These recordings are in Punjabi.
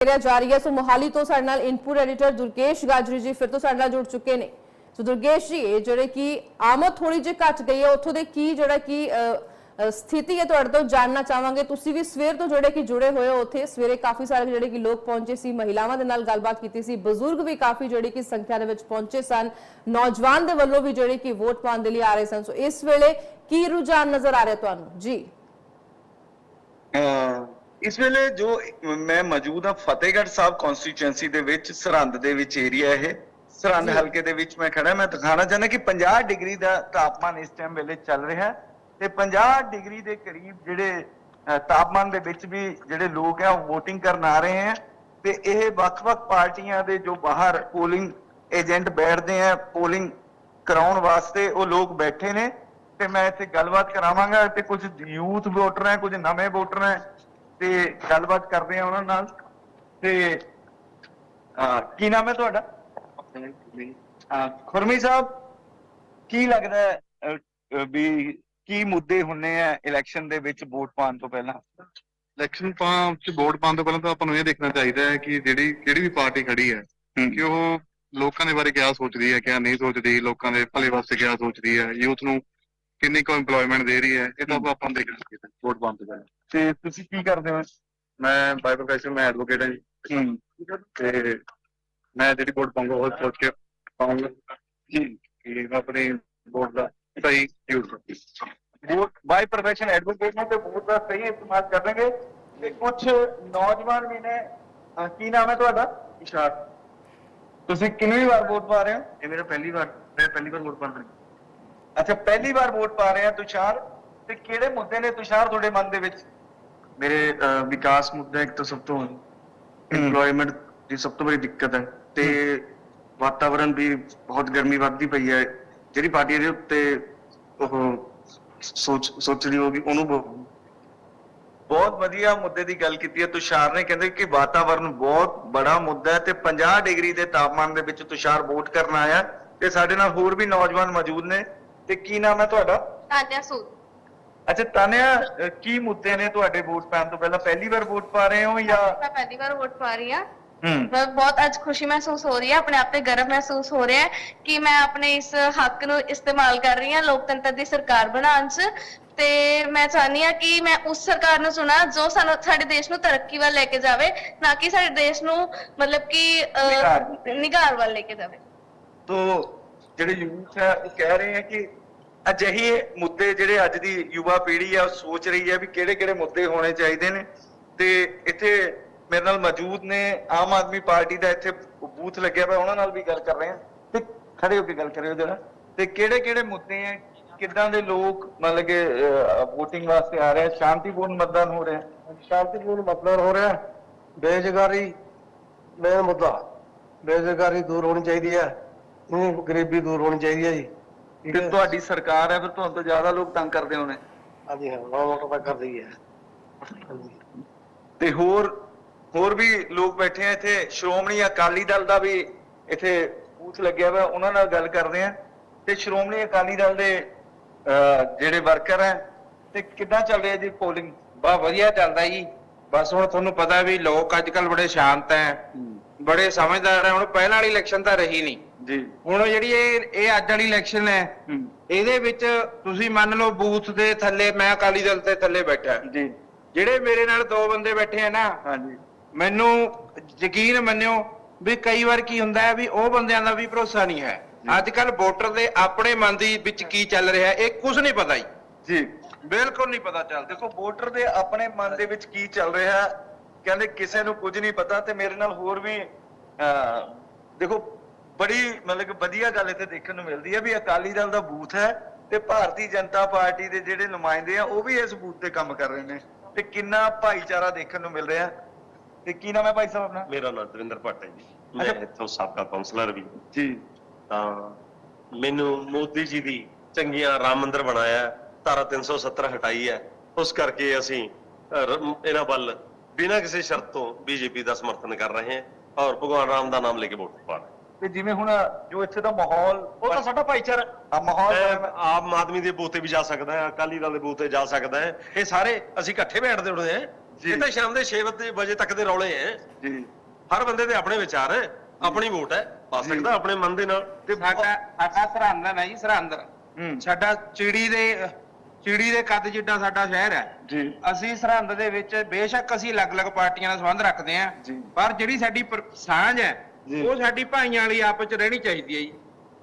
ਕਰਿਆ ਜਾ ਰਹੀ ਹੈ। ਸੋ ਮੋਹਾਲੀ ਤੋਂ ਸਾਡੇ ਨਾਲ ਇਨਪੁਟ ਐਡੀਟਰ ਦੁਰਗੇਸ਼ ਗਾਜਰੀ ਜੀ ਫਿਰ ਤੋਂ ਸਾਡੇ ਨਾਲ ਜੁੜ ਚੁੱਕੇ ਨੇ। ਸੋ ਦੁਰਗੇਸ਼ ਜੀ ਜਿਹੜੇ ਕਿ ਆਮਦ ਥੋੜੀ ਜਿਹੀ ਘਟ ਗਈ ਹੈ, ਉੱਥੋਂ ਦੇ ਕੀ ਜਿਹੜਾ ਕਿ ਸਥਿਤੀ ਹੈ ਤੁਹਾਡੇ ਤੋਂ ਜਾਣਨਾ ਚਾਹਾਂਗੇ। ਤੁਸੀਂ ਵੀ ਸਵੇਰ ਤੋਂ ਜਿਹੜੇ ਕਿ ਜੁੜੇ ਹੋਏ ਹੋ ਉੱਥੇ, ਸਵੇਰੇ ਕਾਫੀ ਸਾਰੇ ਜਿਹੜੇ ਕਿ ਲੋਕ ਪਹੁੰਚੇ ਸੀ, ਮਹਿਲਾਵਾਂ ਦੇ ਨਾਲ ਗੱਲਬਾਤ ਕੀਤੀ ਸੀ, ਬਜ਼ੁਰਗ ਵੀ ਕਾਫੀ ਜਿਹੜੇ ਕਿ ਸੰਖਿਆ ਦੇ ਵਿੱਚ ਪਹੁੰਚੇ ਸਨ, ਨੌਜਵਾਨ ਦੇ ਵੱਲੋਂ ਵੀ ਜਿਹੜੇ ਕਿ ਵੋਟ ਪਾਉਣ ਦੇ ਲਈ ਆ ਰਹੇ ਸਨ। ਸੋ ਇਸ ਵੇਲੇ ਕੀ ਰੁਝਾਨ ਨਜ਼ਰ ਆ ਰਿਹਾ ਤੁਹਾਨੂੰ? ਜੀ। ਇਸ ਵੇਲੇ ਜੋ ਮੈਂ ਮੌਜੂਦ ਹਾਂ ਫਤਿਹਗੜ੍ਹ ਸਾਹਿਬ ਕਨਸਟੀਚੁਐਂਸੀ ਦੇ ਵਿੱਚ ਸਰਹੰਦ ਦੇ ਵਿੱਚ ਏਰੀਆ ਇਹ ਸਰਹੰਦ। ਹਲਕੇ ਦੇ ਵਿੱਚ ਮੈਂ ਖੜਾ ਮੈਂ ਦਿਖਾਣਾ ਚਾਹੁੰਦਾ ਕਿ 50 ਡਿਗਰੀ ਦਾ ਤਾਪਮਾਨ ਇਸ ਟਾਈਮ ਵੇਲੇ ਚੱਲ ਰਿਹਾ ਹੈ ਤੇ 50 ਡਿਗਰੀ ਦੇ ਕਰੀਬ ਜਿਹੜੇ ਤਾਪਮਾਨ ਦੇ ਵਿੱਚ ਵੀ ਜਿਹੜੇ ਲੋਕ ਆ ਉਹ VOTING ਕਰਨ ਆ ਰਹੇ ਹੈ ਤੇ ਇਹ ਵੱਖ-ਵੱਖ ਪਾਰਟੀਆਂ ਦੇ ਜੋ ਬਾਹਰ ਪੋਲਿੰਗ ਏਜੰਟ ਬੈਠਦੇ ਆ ਪੋਲਿੰਗ ਕਰਾਉਣ ਵਾਸਤੇ ਉਹ ਲੋਕ ਬੈਠੇ ਨੇ ਤੇ ਮੈਂ ਇੱਥੇ ਗੱਲਬਾਤ ਕਰਾਵਾਂਗਾ ਤੇ ਕੁਝ ਯੂਥ ਵੋਟਰ ਹੈ ਕੁਝ ਨਵੇਂ ਵੋਟਰ ਹੈ ਤੇ ਗੱਲਬਾਤ ਕਰਦੇ ਆ ਉਹਨਾਂ ਨਾਲ। ਤੇ ਕੀ ਨਾਮ ਹੈ ਤੁਹਾਡਾ? ਖੁਰਮੀ ਸਾਹਿਬ ਕੀ ਲੱਗਦਾ ਵੀ ਕੀ ਮੁੱਦੇ ਹੁੰਨੇ ਆ ਇਲੈਕਸ਼ਨ ਦੇ ਵਿੱਚ ਵੋਟ ਪਾਉਣ ਤੋਂ ਪਹਿਲਾਂ? ਇਲੈਕਸ਼ਨ ਪਾ ਚ ਵੋਟ ਪਾਉਣ ਤੋਂ ਪਹਿਲਾਂ ਤਾਂ ਆਪਾਂ ਨੂੰ ਇਹ ਦੇਖਣਾ ਚਾਹੀਦਾ ਹੈ ਕਿ ਜਿਹੜੀ ਜਿਹੜੀ ਵੀ ਪਾਰਟੀ ਖੜੀ ਹੈ ਕਿ ਉਹ ਲੋਕਾਂ ਦੇ ਬਾਰੇ ਕਿਆ ਸੋਚਦੀ ਹੈ ਕਿਆ ਨਹੀਂ ਸੋਚਦੀ ਲੋਕਾਂ ਦੇ ਭਲੇ ਵਾਸਤੇ ਕਿਆ ਸੋਚਦੀ ਹੈ ਯੂਥ ਨੂੰ ਕਿੰਨੀ ਕੁ ਏਮਪਲੋਇਮੈਂਟ ਦੇ ਰਹੀ ਹੈ ਇਹ ਤਾਂ ਆਪਾਂ ਦੇਖਣਾ ਚਾਹੀਦਾ ਵੋਟ ਪਾਉਣ ਤੋਂ ਪਹਿਲਾਂ। ਤੇ ਤੁਸੀਂ ਕੀ ਕਰਦੇ ਹੋ? ਮੈਂ ਬਾਈ ਪ੍ਰੋਫੈਸ਼ਨ ਮੈਂ ਐਡਵੋਕੇਟ ਹਾਂ ਜੀ। ਤੇ ਮੈਂ ਜਿਹੜੀ ਵੋਟ ਪਾਉਂਗਾ ਉਹ ਸੋਚ ਕੇ ਪਾਉਂਗਾ ਜੀ ਕਿ ਮੈਂ ਆਪਣੀ ਵੋਟ ਦਾ ਸਹੀ ਯੂਜ਼ ਕਰਾਂ। ਵੋਟ ਬਾਈ ਪ੍ਰੋਫੈਸ਼ਨ ਐਡਵੋਕੇਟ ਨੇ ਤੇ ਵੋਟ ਦਾ ਸਹੀ ਇਸਤੇਮਾਲ ਕਰਨਗੇ। ਤੇ ਕੁਝ ਨੌਜਵਾਨ ਵੀ ਨੇ ਕੀ ਨਾਮ ਹੈ ਤੁਹਾਡਾ? ਇਸ਼ਾਰ। ਤੁਸੀਂ ਕਿੰਨੀ ਵਾਰ ਵੋਟ ਪਾ ਰਹੇ ਹੋ? ਇਹ ਮੇਰਾ ਪਹਿਲੀ ਵਾਰ ਮੈਂ ਪਹਿਲੀ ਵਾਰ ਵੋਟ ਪਾ ਰਿਹਾ ਅੱਛਾ ਪਹਿਲੀ ਵਾਰ ਵੋਟ ਪਾ ਰਹੇ ਆ ਤੁਸ਼ਾਰ। ਤੇ ਕਿਹੜੇ ਮੁੱਦੇ ਨੇ ਤੁਸ਼ਾਰ ਤੁਹਾਡੇ ਮਨ ਦੇ ਵਿੱਚ? ਮੇਰੇ ਵਿਕਾਸ ਮੁੱਦਾ ਇੱਕ ਤਾਂ ਸਭ ਤੋਂ EMPLOYMENT ਦੀ ਸਭ ਤੋਂ ਬੜੀ ਦਿੱਕਤ ਹੈ ਤੇ ਵਾਤਾਵਰਣ ਵੀ ਬਹੁਤ ਗਰਮੀ ਵੱਧਦੀ ਪਈ ਹੈ। ਜਿਹੜੀ ਪਾਰਟੀ ਦੇ ਉੱਤੇ ਉਹ ਸੋਚ ਸੋਚਦੀ ਹੋਗੀ ਉਹਨੂੰ ਬਹੁਤ ਵਧੀਆ ਮੁੱਦੇ ਦੀ ਗੱਲ ਕੀਤੀ ਹੈ ਤੁਸ਼ਾਰ ਨੇ। ਕਹਿੰਦੇ ਕਿ ਵਾਤਾਵਰਣ ਬਹੁਤ ਬੜਾ ਮੁੱਦਾ ਹੈ ਤੇ 50 ਡਿਗਰੀ ਦੇ ਤਾਪਮਾਨ ਦੇ ਵਿੱਚ ਤੁਸ਼ਾਰ ਵੋਟ ਕਰਨ ਆਇਆ ਤੇ ਸਾਡੇ ਨਾਲ ਹੋਰ ਵੀ ਨੌਜਵਾਨ ਮੌਜੂਦ ਨੇ। ਤੇ ਕੀ ਨਾਮ ਹੈ ਤੁਹਾਡਾ? ਤਾਨਿਆ ਸੂਦ ਅੱਛਾ ਤਾਨਿਆ ਕੀ ਮੁੱਦੇ ਨੇ ਤੁਹਾਡੇ ਵੋਟ ਪਾਉਣ ਤੋਂ ਪਹਿਲਾਂ? ਪਹਿਲੀ ਵਾਰ ਵੋਟ ਪਾ ਰਹੇ ਹੋ ਜਾਂ ਮੈਂ ਪਹਿਲੀ ਵਾਰ ਵੋਟ ਪਾ ਰਹੀ ਹਾਂ। ਹੂੰ। ਮੈਂ ਬਹੁਤ ਅੱਜ ਖੁਸ਼ੀ ਮਹਿਸੂਸ ਹੋ ਰਹੀ ਹੈ ਆਪਣੇ ਆਪ ਤੇ ਗਰਵ ਮਹਿਸੂਸ ਹੋ ਰਿਹਾ ਹੈ ਕਿ ਮੈਂ ਆਪਣੇ ਇਸ ਹੱਕ ਨੂੰ ਇਸਤੇਮਾਲ ਕਰ ਰਹੀ ਹਾਂ ਲੋਕਤੰਤਰ ਦੀ ਸਰਕਾਰ ਬਣਾਉਣ 'ਚ। ਤੇ ਮੈਂ ਚਾਹਨੀ ਹਾਂ ਕਿ ਮੈਂ ਉਸ ਸਰਕਾਰ ਨੂੰ ਚੁਣਾ ਜੋ ਸਾਨੂੰ ਸਾਡੇ ਦੇਸ਼ ਨੂੰ ਤਰੱਕੀ ਵੱਲ ਲੈ ਕੇ ਜਾਵੇ ਨਾ ਕਿ ਸਾਡੇ ਦੇਸ਼ ਨੂੰ ਮਤਲਬ ਕਿ। ਅਹ, ਨਿਘਾਰ। ਵੱਲ ਲੈ ਕੇ ਜਾਵੇ। ਤੋ ਜਿਹੜੇ ਯੂਥ ਹੈ ਉਹ ਕਹਿ ਰਹੇ ਹੈ ਕਿ ਅਜਿਹੇ ਮੁੱਦੇ ਜਿਹੜੇ ਅੱਜ ਦੀ ਯੁਵਾ ਪੀੜ੍ਹੀ ਆ, ਉਹ ਸੋਚ ਰਹੀ ਹੈ ਵੀ ਕਿਹੜੇ ਕਿਹੜੇ ਮੁੱਦੇ ਹੋਣੇ ਚਾਹੀਦੇ ਨੇ। ਤੇ ਇੱਥੇ ਮੇਰੇ ਨਾਲ ਮੌਜੂਦ ਨੇ, ਆਮ ਆਦਮੀ ਪਾਰਟੀ ਦਾ ਇੱਥੇ ਬੂਥ ਲੱਗਿਆ ਹੋਇਆ ਉਹਨਾਂ ਨਾਲ ਵੀ ਗੱਲ ਕਰ ਰਹੇ ਹਾਂ ਤੇ ਖੜੇ ਹੋ ਕੇ ਗੱਲ ਕਰਿਓ ਜਰਾ। ਤੇ ਕਿਹੜੇ ਕਿਹੜੇ ਮੁੱਦੇ ਹੈ ਕਿੱਦਾਂ ਦੇ ਲੋਕ ਮਤਲਬ ਕਿ VOTING ਵਾਸਤੇ ਆ ਰਹੇ ਆ? ਸ਼ਾਂਤੀਪੂਰਨ ਮਤਦਾਨ ਹੋ ਰਿਹਾ। ਸ਼ਾਂਤੀਪੂਰਨ ਮਤਦਾਨ ਹੋ ਰਿਹਾ। ਬੇਰੁਜ਼ਗਾਰੀ ਮੇਨ ਮੁੱਦਾ। ਬੇਰੁਜ਼ਗਾਰੀ ਦੂਰ ਹੋਣੀ ਚਾਹੀਦੀ ਹੈ ਗਰੀਬੀ ਦੂਰ ਹੋਣੀ ਚਾਹੀਦੀ ਹੈ ਜੀ। ਤੇ ਤੁਹਾਡੀ ਸਰਕਾਰ ਹੈ ਫਿਰ ਤੁਹਾਨੂੰ ਤੋਂ ਜ਼ਿਆਦਾ ਲੋਕ ਤੰਗ ਕਰਦੇ ਹੋਣੇ। ਹਾਂਜੀ ਹਾਂ ਨੌ ਮੋਟਰ ਤੱਕ ਕਰ ਰਹੀ ਹੈ ਤੇ ਹੋਰ ਹੋਰ ਵੀ ਲੋਕ ਬੈਠੇ ਆ ਇੱਥੇ। ਸ਼੍ਰੋਮਣੀ ਅਕਾਲੀ ਦਲ ਦਾ ਵੀ ਇੱਥੇ ਬੂਥ ਲੱਗਿਆ ਹੋਇਆ ਉਹਨਾਂ ਨਾਲ ਗੱਲ ਕਰਦੇ ਆ। ਤੇ ਸ਼੍ਰੋਮਣੀ ਅਕਾਲੀ ਦਲ ਦੇ ਜਿਹੜੇ ਵਰਕਰ ਹੈ ਤੇ ਕਿੱਦਾਂ ਚੱਲ ਰਿਹਾ ਜੀ ਪੋਲਿੰਗ ਬਾ ਵਧੀਆ ਚੱਲਦਾ ਜੀ। ਬਸ ਹੁਣ ਤੁਹਾਨੂੰ ਪਤਾ ਵੀ ਲੋਕ ਅੱਜ ਕੱਲ ਬੜੇ ਸ਼ਾਂਤ ਹੈ। ਬੜੇ ਸਮਝਦਾਰ ਹੈ ਹੁਣ ਪਹਿਲਾਂ ਵਾਲੀ ਇਲੈਕਸ਼ਨ ਤਾਂ ਰਹੀ ਨਹੀਂ। ਜੀ। ਹੁਣ ਜਿਹੜੀ ਇਹ ਇਹ ਅੱਜ ਵਾਲੀ ਇਲੈਕਸ਼ਨ ਹੈ ਹੂੰ। ਇਹਦੇ ਵਿੱਚ ਤੁਸੀਂ ਮੰਨ ਲਓ ਬੂਥ ਦੇ ਥੱਲੇ ਮੈਂ ਅਕਾਲੀ ਦਲ ਦੇ ਥੱਲੇ ਬੈਠਾ। ਜੀ। ਜਿਹੜੇ ਮੇਰੇ ਨਾਲ ਦੋ ਬੰਦੇ ਬੈਠੇ ਆ ਨਾ ਹਾਂਜੀ। ਮੈਨੂੰ ਯਕੀਨ ਮੰਨਿਓ ਵੀ ਕਈ ਵਾਰ ਕੀ ਹੁੰਦਾ ਹੈ ਵੀ ਉਹ ਬੰਦਿਆਂ ਦਾ ਵੀ ਭਰੋਸਾ ਨਹੀਂ ਹੈ। ਅੱਜ ਕੱਲ ਵੋਟਰ ਦੇ ਆਪਣੇ ਮਨ ਦੀ ਵਿੱਚ ਕੀ ਚੱਲ ਰਿਹਾ ਇਹ ਕੁਝ ਨਹੀਂ ਪਤਾ ਜੀ। ਜੀ। ਬਿਲਕੁਲ ਨਹੀਂ ਪਤਾ ਚੱਲਦਾ ਦੇਖੋ ਵੋਟਰ ਦੇ ਆਪਣੇ ਮਨ ਦੇ ਵਿੱਚ ਕੀ ਚੱਲ ਰਿਹਾ ਹੈ, ਕਹਿੰਦੇ ਕਿਸੇ ਨੂੰ ਕੁਝ ਨਹੀਂ ਪਤਾ ਤੇ ਮੇਰੇ ਨਾਲ ਹੋਰ ਵੀ ਦੇਖੋ ਬੜੀ ਮਤਲਬ ਕਿ ਵਧੀਆ ਗੱਲ ਇੱਥੇ ਦੇਖਣ ਨੂੰ ਮਿਲਦੀ ਹੈ ਵੀ ਅਕਾਲੀ ਦਲ ਦਾ ਬੂਥ ਹੈ ਤੇ ਭਾਰਤੀ ਜਨਤਾ ਪਾਰਟੀ ਦੇ ਜਿਹੜੇ ਨੁਮਾਇੰਦੇ ਆ ਉਹ ਵੀ ਇਸ ਬੂਥ ਤੇ ਕੰਮ ਕਰ ਰਹੇ ਨੇ ਤੇ ਕਿੰਨਾ ਭਾਈਚਾਰਾ ਦੇਖਣ ਨੂੰ ਮਿਲ ਰਿਹਾ। ਤੇ ਕੀ ਨਾਮ ਹੈ ਭਾਈ ਸਾਹਿਬ ਆਪਣਾ? ਮੇਰਾ ਨਾਮ ਦਵਿੰਦਰ ਭੱਟ ਹੈ ਜੀ। ਮੈਂ। ਇੱਥੋਂ ਸਾਬਕਾ ਕਾਉਂਸਲਰ ਵੀ। ਜੀ। ਤਾਂ ਮੈਨੂੰ ਮੋਦੀ ਜੀ ਦੀ ਚੰਗੀਆਂ ਰਾਮ ਮੰਦਿਰ ਬਣਾਇਆ ਧਾਰਾ 370 ਹਟਾਈ ਹੈ। ਉਸ ਕਰਕੇ ਅਸੀਂ ਇਹਨਾਂ ਵੱਲ ਬਿਨਾਂ ਕਿਸੇ ਸ਼ਰਤ ਤੋਂ ਬੀਜੇਪੀ ਦਾ ਸਮਰਥਨ ਕਰ ਰਹੇ ਹਾਂ ਔਰ ਭਗਵਾਨ ਰਾਮ ਦਾ ਨਾਮ ਲੈ ਕੇ ਵੋਟ ਪਾ ਰਹੇ ਹਾਂ। ਤੇ ਜਿਵੇਂ ਹੁਣ ਜੋ ਇੱਥੇ ਦਾ ਮਾਹੌਲ ਉਹ ਤਾਂ ਸਾਡਾ ਭਾਈਚਾਰਾ। ਆ ਮਾਹੌਲ ਮੈਂ ਆਮ ਆਦਮੀ ਦੇ ਬੂਥ ਤੇ ਵੀ ਜਾ ਸਕਦਾ ਹਾਂ ਅਕਾਲੀ ਦਲ ਦੇ ਬੂਥ ਤੇ ਜਾ ਸਕਦਾ ਹੈ। ਇਹ ਸਾਰੇ ਅਸੀਂ ਇਕੱਠੇ ਬੈਠਦੇ ਹੁੰਦੇ ਹਾਂ। ਜੀ। ਇਹ ਤਾਂ ਸ਼ਾਮ ਦੇ 6 ਵਜੇ ਤੱਕ ਦੇ ਰੌਲੇ ਐ ਜੀ। ਹਰ ਬੰਦੇ ਦੇ ਆਪਣੇ ਵਿਚਾਰ ਹੈ ਆਪਣੀ ਵੋਟ ਹੈ ਪਾ ਜੀ। ਸਕਦਾ ਆਪਣੇ ਮਨ ਦੇ ਨਾਲ। ਤੇ ਸਾਡਾ ਸਾਡਾ ਸਰਹੰਦ ਹੈ ਨਾ ਜੀ ਸਰਹੰਦ। ਹੂੰ। ਸਾਡਾ ਚਿੜੀ ਦੇ ਚਿੜੀ ਦੇ ਕੱਦ ਜਿੱਡਾ ਸਾਡਾ ਸ਼ਹਿਰ ਹੈ। ਜੀ। ਅਸੀਂ ਸਰਹੰਦ ਦੇ ਵਿੱਚ ਬੇਸ਼ੱਕ ਅਸੀਂ ਅਲੱਗ-ਅਲੱਗ ਪਾਰਟੀਆਂ ਨਾਲ ਸੰਬੰਧ ਰੱਖਦੇ ਹਾਂ। ਜੀ। ਪਰ ਜਿਹੜੀ ਸਾਡੀ ਪਰ- ਸਾਂਝ ਹੈ ਜੀ। ਉਹ ਸਾਡੀ ਭਾਈਆਂ ਵਾਲੀ ਆਪਸ ਚ ਰਹਿਣੀ ਚਾਹੀਦੀ ਹੈ ਜੀ।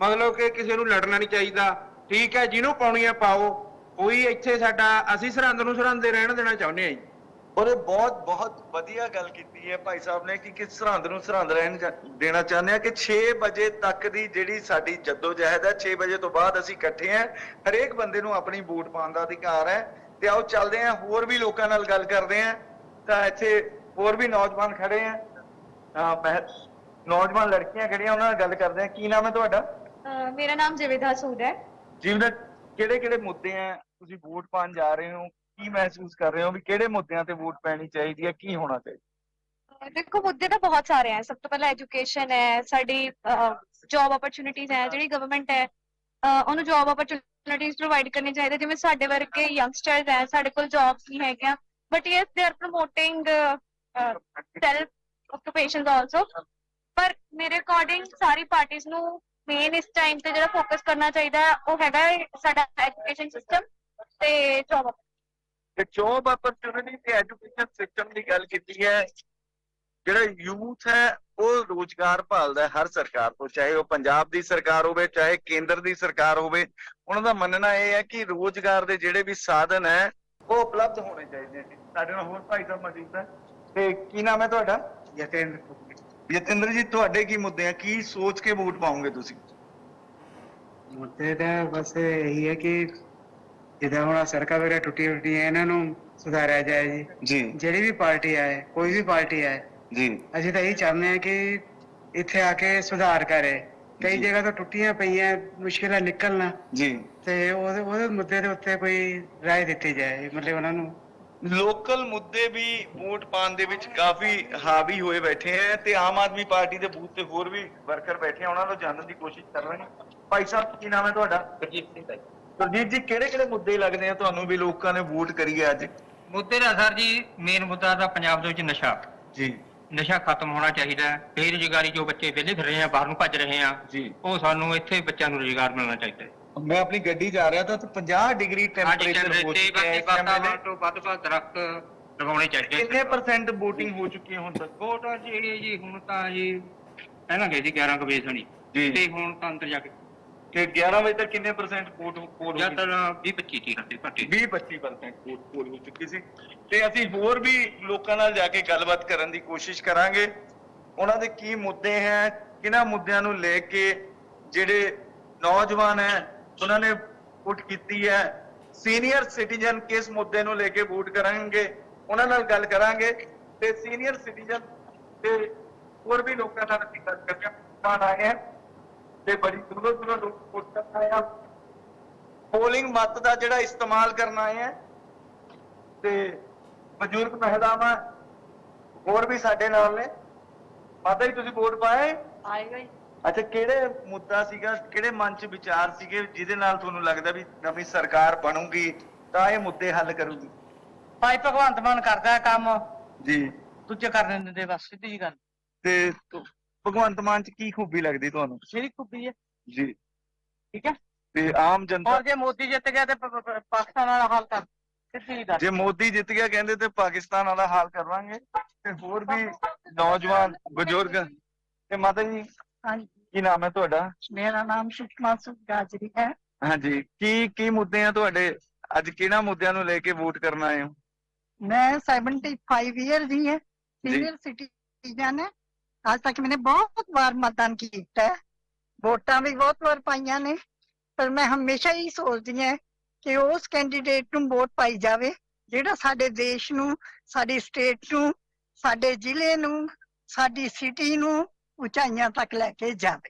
ਮਤਲਬ ਕਿ ਕਿਸੇ ਨੂੰ ਲੜਨਾ ਨਹੀਂ ਚਾਹੀਦਾ। ਠੀਕ ਹੈ ਜਿਹਨੂੰ ਪਾਉਣੀ ਹੈ ਪਾਓ। ਕੋਈ ਇੱਥੇ ਸਾਡਾ ਅਸੀਂ ਸਰਹੰਦ ਨੂੰ ਸਰਹੰਦ ਦੇ ਰਹਿਣ ਦੇਣਾ ਚਾਹੁੰਦੇ ਹਾਂ ਜੀ। ਔਰ ਇਹ ਬਹੁਤ ਬਹੁਤ ਵਧੀਆ ਗੱਲ ਕੀਤੀ ਹੈ ਭਾਈ ਸਾਹਿਬ ਨੇ ਕਿ ਕਿਸ ਸਰਹੰਦ ਨੂੰ ਸਰਹੰਦ ਰਹਿਣ ਦੇਣਾ ਚਾਹੁੰਦੇ ਆ ਕਿ 6 ਵਜੇ ਤੱਕ ਦੀ ਜਿਹੜੀ ਸਾਡੀ ਜਦੋਜਹਿਦ ਹੈ 6 ਵਜੇ ਤੋਂ ਬਾਅਦ ਅਸੀਂ ਇਕੱਠੇ ਹਾਂ ਹਰੇਕ ਬੰਦੇ ਨੂੰ ਆਪਣੀ ਵੋਟ ਪਾਉਣ ਦਾ ਅਧਿਕਾਰ ਹੈ। ਤੇ ਆਓ ਚੱਲਦੇ ਹਾਂ ਹੋਰ ਵੀ ਲੋਕਾਂ ਨਾਲ ਗੱਲ ਕਰਦੇ ਹਾਂ ਤਾਂ ਇੱਥੇ ਹੋਰ ਵੀ ਨੌਜਵਾਨ ਖੜੇ ਆ। ਨੌਜਵਾਨ ਲੜਕੀਆਂ ਖੜੀਆਂ ਉਹਨਾਂ ਨਾਲ ਗੱਲ ਕਰਦੇ ਹਾਂ ਕੀ ਨਾਮ ਹੈ ਤੁਹਾਡਾ? ਮੇਰਾ ਨਾਮ ਜਵੇਦਾ ਸੂਦ ਹੈ। ਜੀਵਨ ਕਿਹੜੇ ਕਿਹੜੇ ਮੁੱਦੇ ਆ ਤੁਸੀਂ ਵੋਟ ਪਾਉਣ ਜਾ ਰਹੇ ਹੋ? ਕੀ ਮਹਿਸੂਸ ਕਰ ਰਹੇ ਹੋ ਵੀ ਕਿਹੜੇ ਮੁੱਦਿਆਂ ਤੇ ਵੋਟ ਪੈਣੀ ਚਾਹੀਦੀ ਹੈ? ਕੀ ਹੋਣਾ ਚਾਹੀਦਾ? ਦੇਖੋ, ਮੁੱਦੇ ਤਾਂ ਬਹੁਤ ਸਾਰੇ ਹੈ ਸਭ ਤੋਂ ਪਹਿਲਾਂ ਐਜੂਕੇਸ਼ਨ ਹੈ, ਸਾਡੀ ਜੋਬ ਅਪਰਚੁਨਿਟੀਜ਼ ਹੈ, ਜਿਹੜੀ ਗਵਰਨਮੈਂਟ ਹੈ ਉਹਨੂੰ ਜੋਬ ਅਪਰਚੁਨਿਟੀਜ਼ ਪ੍ਰੋਵਾਈਡ ਕਰਨੀ ਚਾਹੀਦੀ। ਜਿਵੇਂ ਸਾਡੇ ਵਰਗੇ ਯੰਗਸਟਰਸ ਹੈ, ਸਾਡੇ ਕੋਲ ਜੌਬਸ ਨਹੀਂ ਹੈਗੀਆਂ। But yes they are promoting self occupations also ਪਰ ਮੇਰੇ ਅਕੋਰਡਿੰਗ ਸਾਰੀ ਪਾਰਟੀਆਂ ਨੂੰ ਮੇਨ ਇਸ ਟਾਈਮ ਤੇ ਜਿਹੜਾ ਫੋਕਸ ਕਰਨਾ ਚਾਹੀਦਾ ਉਹ ਹੈਗਾ ਸਾਡਾ ਐਜੂਕੇਸ਼ਨ ਸਿਸਟਮ ਤੇ ਜੌਬ ਤੇ ਜੌਬ ਅਪਰਚੁਨਿਟੀ ਤੇ ਐਜੂਕੇਸ਼ਨ ਸਿਸਟਮ ਦੀ ਗੱਲ ਕੀਤੀ ਹੈ ਜਿਹੜਾ ਯੂਥ ਹੈ ਉਹ ਰੋਜ਼ਗਾਰ ਭਾਲਦਾ ਹੈ ਹਰ ਸਰਕਾਰ ਤੋਂ ਚਾਹੇ ਉਹ ਪੰਜਾਬ ਦੀ ਸਰਕਾਰ ਹੋਵੇ ਚਾਹੇ ਕੇਂਦਰ ਦੀ ਸਰਕਾਰ ਹੋਵੇ। ਉਹਨਾਂ ਦਾ ਮੰਨਣਾ ਇਹ ਹੈ ਕਿ ਰੋਜ਼ਗਾਰ ਦੇ ਜਿਹੜੇ ਵੀ ਸਾਧਨ ਹੈ ਉਹ ਉਪਲਬਧ ਹੋਣੇ ਚਾਹੀਦੇ ਨੇ। ਸਾਡੇ ਨਾਲ ਹੋਰ ਭਾਈ ਸਾਹਿਬ ਮੌਜੂਦ ਹੈ। ਤੇ ਕੀ ਨਾਮ ਹੈ ਤੁਹਾਡਾ? ਯਤਿੰਦਰ ਯਤਿੰਦਰ ਜੀ ਤੁਹਾਡੇ ਕੀ ਮੁੱਦੇ ਆ? ਕੀ ਸੋਚ ਕੇ ਵੋਟ ਪਾਉਂਗੇ ਤੁਸੀਂ? ਮੁੱਦੇ ਤਾਂ ਬਸ ਇਹੀ ਹੈ ਕਿ ਜਿੱਦਾਂ ਹੁਣ ਸੜਕਾਂ ਵਗੈਰਾ ਟੁੱਟੀ ਟੁੱਟੀ ਹੈ ਇਹਨਾਂ ਨੂੰ ਸੁਧਾਰਿਆ ਜਾਏ ਜੀ। ਜਿਹੜੀ ਵੀ ਪਾਰਟੀ ਆਏ ਕੋਈ ਵੀ ਪਾਰਟੀ ਆਏ ਜੀ। ਅਸੀਂ ਤਾਂ ਇਹੀ ਚਾਹੁੰਦੇ ਹਾਂ ਕਿ ਇੱਥੇ ਆ ਕੇ ਸੁਧਾਰ ਕਰੇ। ਕਈ ਜੀ। ਜਗ੍ਹਾ ਤੋਂ ਟੁੱਟੀਆਂ ਪਈਆਂ ਮੁਸ਼ਕਿਲਾਂ ਨਿਕਲਣਾ। ਜੀ। ਤੇ ਉਹਦੇ ਉਹਦੇ ਮੁੱਦੇ ਦੇ ਉੱਤੇ ਕੋਈ ਰਾਏ ਦਿੱਤੀ ਜਾਏ ਮਤਲਬ ਉਹਨਾਂ ਨੂੰ। ਲੋਕਲ ਮੁੱਦੇ ਵੀ ਵੋਟ ਪਾਉਣ ਦੇ ਵਿੱਚ ਕਾਫੀ ਹਾਵੀ ਹੋਏ ਬੈਠੇ ਹੈ ਤੇ ਆਮ ਆਦਮੀ ਪਾਰਟੀ ਦੇ ਬੂਥ ਤੇ ਹੋਰ ਵੀ ਵਰਕਰ ਬੈਠੇ ਆ ਉਹਨਾਂ ਨੂੰ ਜਾਣਨ ਦੀ ਕੋਸ਼ਿਸ਼ ਕਰ ਰਹੇ ਹਾਂ ਭਾਈ ਸਾਹਿਬ ਕੀ ਨਾਮ ਹੈ ਤੁਹਾਡਾ? ਗੁਰਜੀਤ ਸਿੰਘ ਗੁਰਜੀਤ ਜੀ ਕਿਹੜੇ ਕਿਹੜੇ ਮੁੱਦੇ ਲੱਗਦੇ ਆ ਤੁਹਾਨੂੰ ਵੀ ਲੋਕਾਂ ਨੇ ਵੋਟ ਕਰੀ ਹੈ ਅੱਜ? ਮੁੱਦੇ ਦਾ ਸਰ ਜੀ ਮੇਨ ਮੁੱਦਾ ਤਾਂ ਪੰਜਾਬ ਦੇ ਵਿੱਚ ਨਸ਼ਾ। ਜੀ। ਨਸ਼ਾ ਖਤਮ ਹੋਣਾ ਚਾਹੀਦਾ ਹੈ। ਬੇਰੁਜ਼ਗਾਰੀ ਜੋ ਬੱਚੇ ਵਿਹਲੇ ਫਿਰ ਰਹੇ ਆ ਬਾਹਰ ਨੂੰ ਭੱਜ ਰਹੇ ਆ ਜੀ। ਉਹ ਸਾਨੂੰ ਇੱਥੇ ਬੱਚਿਆਂ ਨੂੰ ਰੁਜ਼ਗਾਰ ਮਿਲਣਾ ਚਾਹੀਦਾ ਹੈ। ਮੈਂ ਆਪਣੀ ਗੱਡੀ ਜਾ ਰਿਹਾ ਤਾਂ 50 ਡਿਗਰੀ ਟੈਂਪਰੇਚਰ ਹੋ ਚੁੱਕਿਆ ਹੈ। ਇਸ time ਵਾਤਾਵਰਣ ਵੇਲੇ। ਤੋਂ ਵੱਧ ਵੱਧ ਦਰਖਤ ਲਗਾਉਣੇ ਚਾਹੀਦੇ ਕਿੰਨੇ ਪਰਸੈਂਟ VOTING ਹੋ ਚੁੱਕੀ ਹੈ ਹੁਣ ਤੱਕ? ਵੋਟ ਜਿਹੜੀ ਜੀ ਹੁਣ ਤਾਂ ਜੀ ਪਹਿਲਾਂ ਗਏ ਸੀ 11 ਕੁ ਵਜੇ ਸਣੀ। ਜੀ। ਤੇ ਹੁਣ ਤਾਂ ਅੰਦਰ ਜਾ ਕੇ ਕਿ 11 ਵਜੇ ਤੱਕ ਕਿੰਨੇ ਪਰਸੈਂਟ ਵੋਟ ਪੋਲ ਜਦ ਤੱਕ 20 25 ਤੀਹ ਘੰਟੇ ਘੱਟੇ 20-25% ਵੋਟ ਪੋਲ ਹੋ ਚੁੱਕੀ ਸੀ। ਤੇ ਅਸੀਂ ਹੋਰ ਵੀ ਲੋਕਾਂ ਨਾਲ ਜਾ ਕੇ ਗੱਲਬਾਤ ਕਰਨ ਦੀ ਕੋਸ਼ਿਸ਼ ਕਰਾਂਗੇ। ਉਹਨਾਂ ਦੇ ਕੀ ਮੁੱਦੇ ਹੈ ਕਿਹਨਾਂ ਮੁੱਦਿਆਂ ਨੂੰ ਲੈ ਕੇ ਜਿਹੜੇ ਨੌਜਵਾਨ ਹੈ ਉਹਨਾਂ ਨੇ ਵੋਟ ਕੀਤੀ ਹੈ। ਸੀਨੀਅਰ ਸਿਟੀਜ਼ਨ ਕਿਸ ਮੁੱਦੇ ਨੂੰ ਲੈ ਕੇ ਵੋਟ ਕਰਨਗੇ ਉਹਨਾਂ ਨਾਲ ਗੱਲ ਕਰਾਂਗੇ। ਤੇ ਸੀਨੀਅਰ ਸਿਟੀਜ਼ਨ ਤੇ ਹੋਰ ਵੀ ਲੋਕਾਂ ਨਾਲ ਅਸੀਂ ਗੱਲ ਕਰਕੇ ਬਾਹਰ ਆਏ ਹੈ। ਤੇ ਬੜੀ ਦੂਰੋਂ ਦੂਰੋਂ ਲੋਕ ਵੋਟ ਕਰਨ ਆਏ ਆ। ਪੋਲਿੰਗ ਮਤ ਦਾ ਜਿਹੜਾ ਇਸਤੇਮਾਲ ਕਰਨ ਆਏ ਆ ਤੇ ਬਜ਼ੁਰਗ ਮਹਿਲਾਵਾਂ ਹੋਰ ਵੀ ਸਾਡੇ ਨਾਲ ਨੇ। ਮਾਤਾ ਜੀ ਤੁਸੀਂ ਵੋਟ ਪਾਏ? ਆਏਗਾ ਹੀ ਅੱਛਾ ਕਿਹੜੇ ਮੁੱਦਾ ਸੀਗਾ ਕਿਹੜੇ ਮਨ ਚ ਵਿਚਾਰ ਸੀਗੇ ਜਿਹਦੇ ਨਾਲ ਤੁਹਾਨੂੰ ਲੱਗਦਾ ਵੀ ਨਵੀਂ ਸਰਕਾਰ ਬਣੂਗੀ ਤਾਂ ਇਹ ਮੁੱਦੇ ਹੱਲ ਕਰੂਗੀ? ਭਾਈ ਭਗਵੰਤ ਮਾਨ ਕਰਦਾ ਹੈ ਕੰਮ। ਜੀ। ਦੂਜੇ ਕਰ ਦਿੰਦੇ ਬਸ ਸਿੱਧੀ ਜੀ ਗੱਲ। ਤ- ਭਗਵੰਤ ਮਾਨ ਚ ਕੀ ਖੂਬੀ ਲੱਗਦੀ ਤੁਹਾਨੂੰ? ਮੇਰੀ ਖੁੱਬੀ ਹੈ? ਜੀ। ਠੀਕ ਹੈ। ਤੇ ਆਮ ਜਨਤਾ ਔਰ ਜੇ ਮੋਦੀ ਜਿੱਤ ਗਿਆ ਤੇ ਪਾਕਿਸਤਾਨ ਵਾਲਾ ਹਾਲ ਕਰ ਸਿੱਧੀ ਗੱਲ ਜੇ ਮੋਦੀ ਜਿੱਤ ਗਿਆ ਕਹਿੰਦੇ ਤੇ ਪਾਕਿਸਤਾਨ ਵਾਲਾ ਹਾਲ ਕਰਵਾਂਗੇ। ਤੇ ਹੋਰ ਵੀ ਨੌਜਵਾਨ ਬਜ਼ੁਰਗ ਤੇ ਮਾਤਾ ਜੀ ਹਾਂਜੀ। ਕੀ ਨਾਮ ਹੈ ਤੁਹਾਡਾ? ਮੇਰਾ ਨਾਮ ਸੁਸ਼ਮਾ ਸੁਖਗਾਜਰੀ ਹੈ। ਹਾਂਜੀ। ਕੀ ਕੀ ਮੁੱਦੇ ਆ ਤੁਹਾਡੇ? ਅੱਜ ਕਿਹਨਾਂ ਮੁੱਦਿਆਂ ਨੂੰ ਲੈ ਕੇ ਵੋਟ ਕਰਨ ਆਏ ਮੈਂ 75 ਇਅਰ ਦੀ ਹੈ। ਸੀਨੀਅਰ ਸਿਟੀਜ਼ਨ ਹੈ। ਅੱਜ ਤੱਕ ਮੈਨੇ ਬਹੁਤ ਵਾਰ ਮਤਦਾਨ ਕੀਤਾ ਵੋਟਾਂ ਵੀ ਬਹੁਤ ਵਾਰ ਪਾਈਆਂ ਨੇ। ਪਰ ਮੈਂ ਹਮੇਸ਼ਾ ਹੀ ਸੋਚਦੀ ਹਾਂ ਕਿ ਉਸ ਕੈਂਡੀਡੇਟ ਨੂੰ ਵੋਟ ਪਾਈ ਜਾਵੇ ਜਿਹੜਾ ਸਾਡੇ ਦੇਸ਼ ਨੂੰ ਸਾਡੀ ਸਟੇਟ ਨੂੰ ਸਾਡੇ ਜ਼ਿਲ੍ਹੇ ਨੂੰ ਸਾਡੀ ਸਿਟੀ ਨੂੰ ਉਚਾਈਆਂ ਤੱਕ ਲੈ ਕੇ ਜਾਵੇ।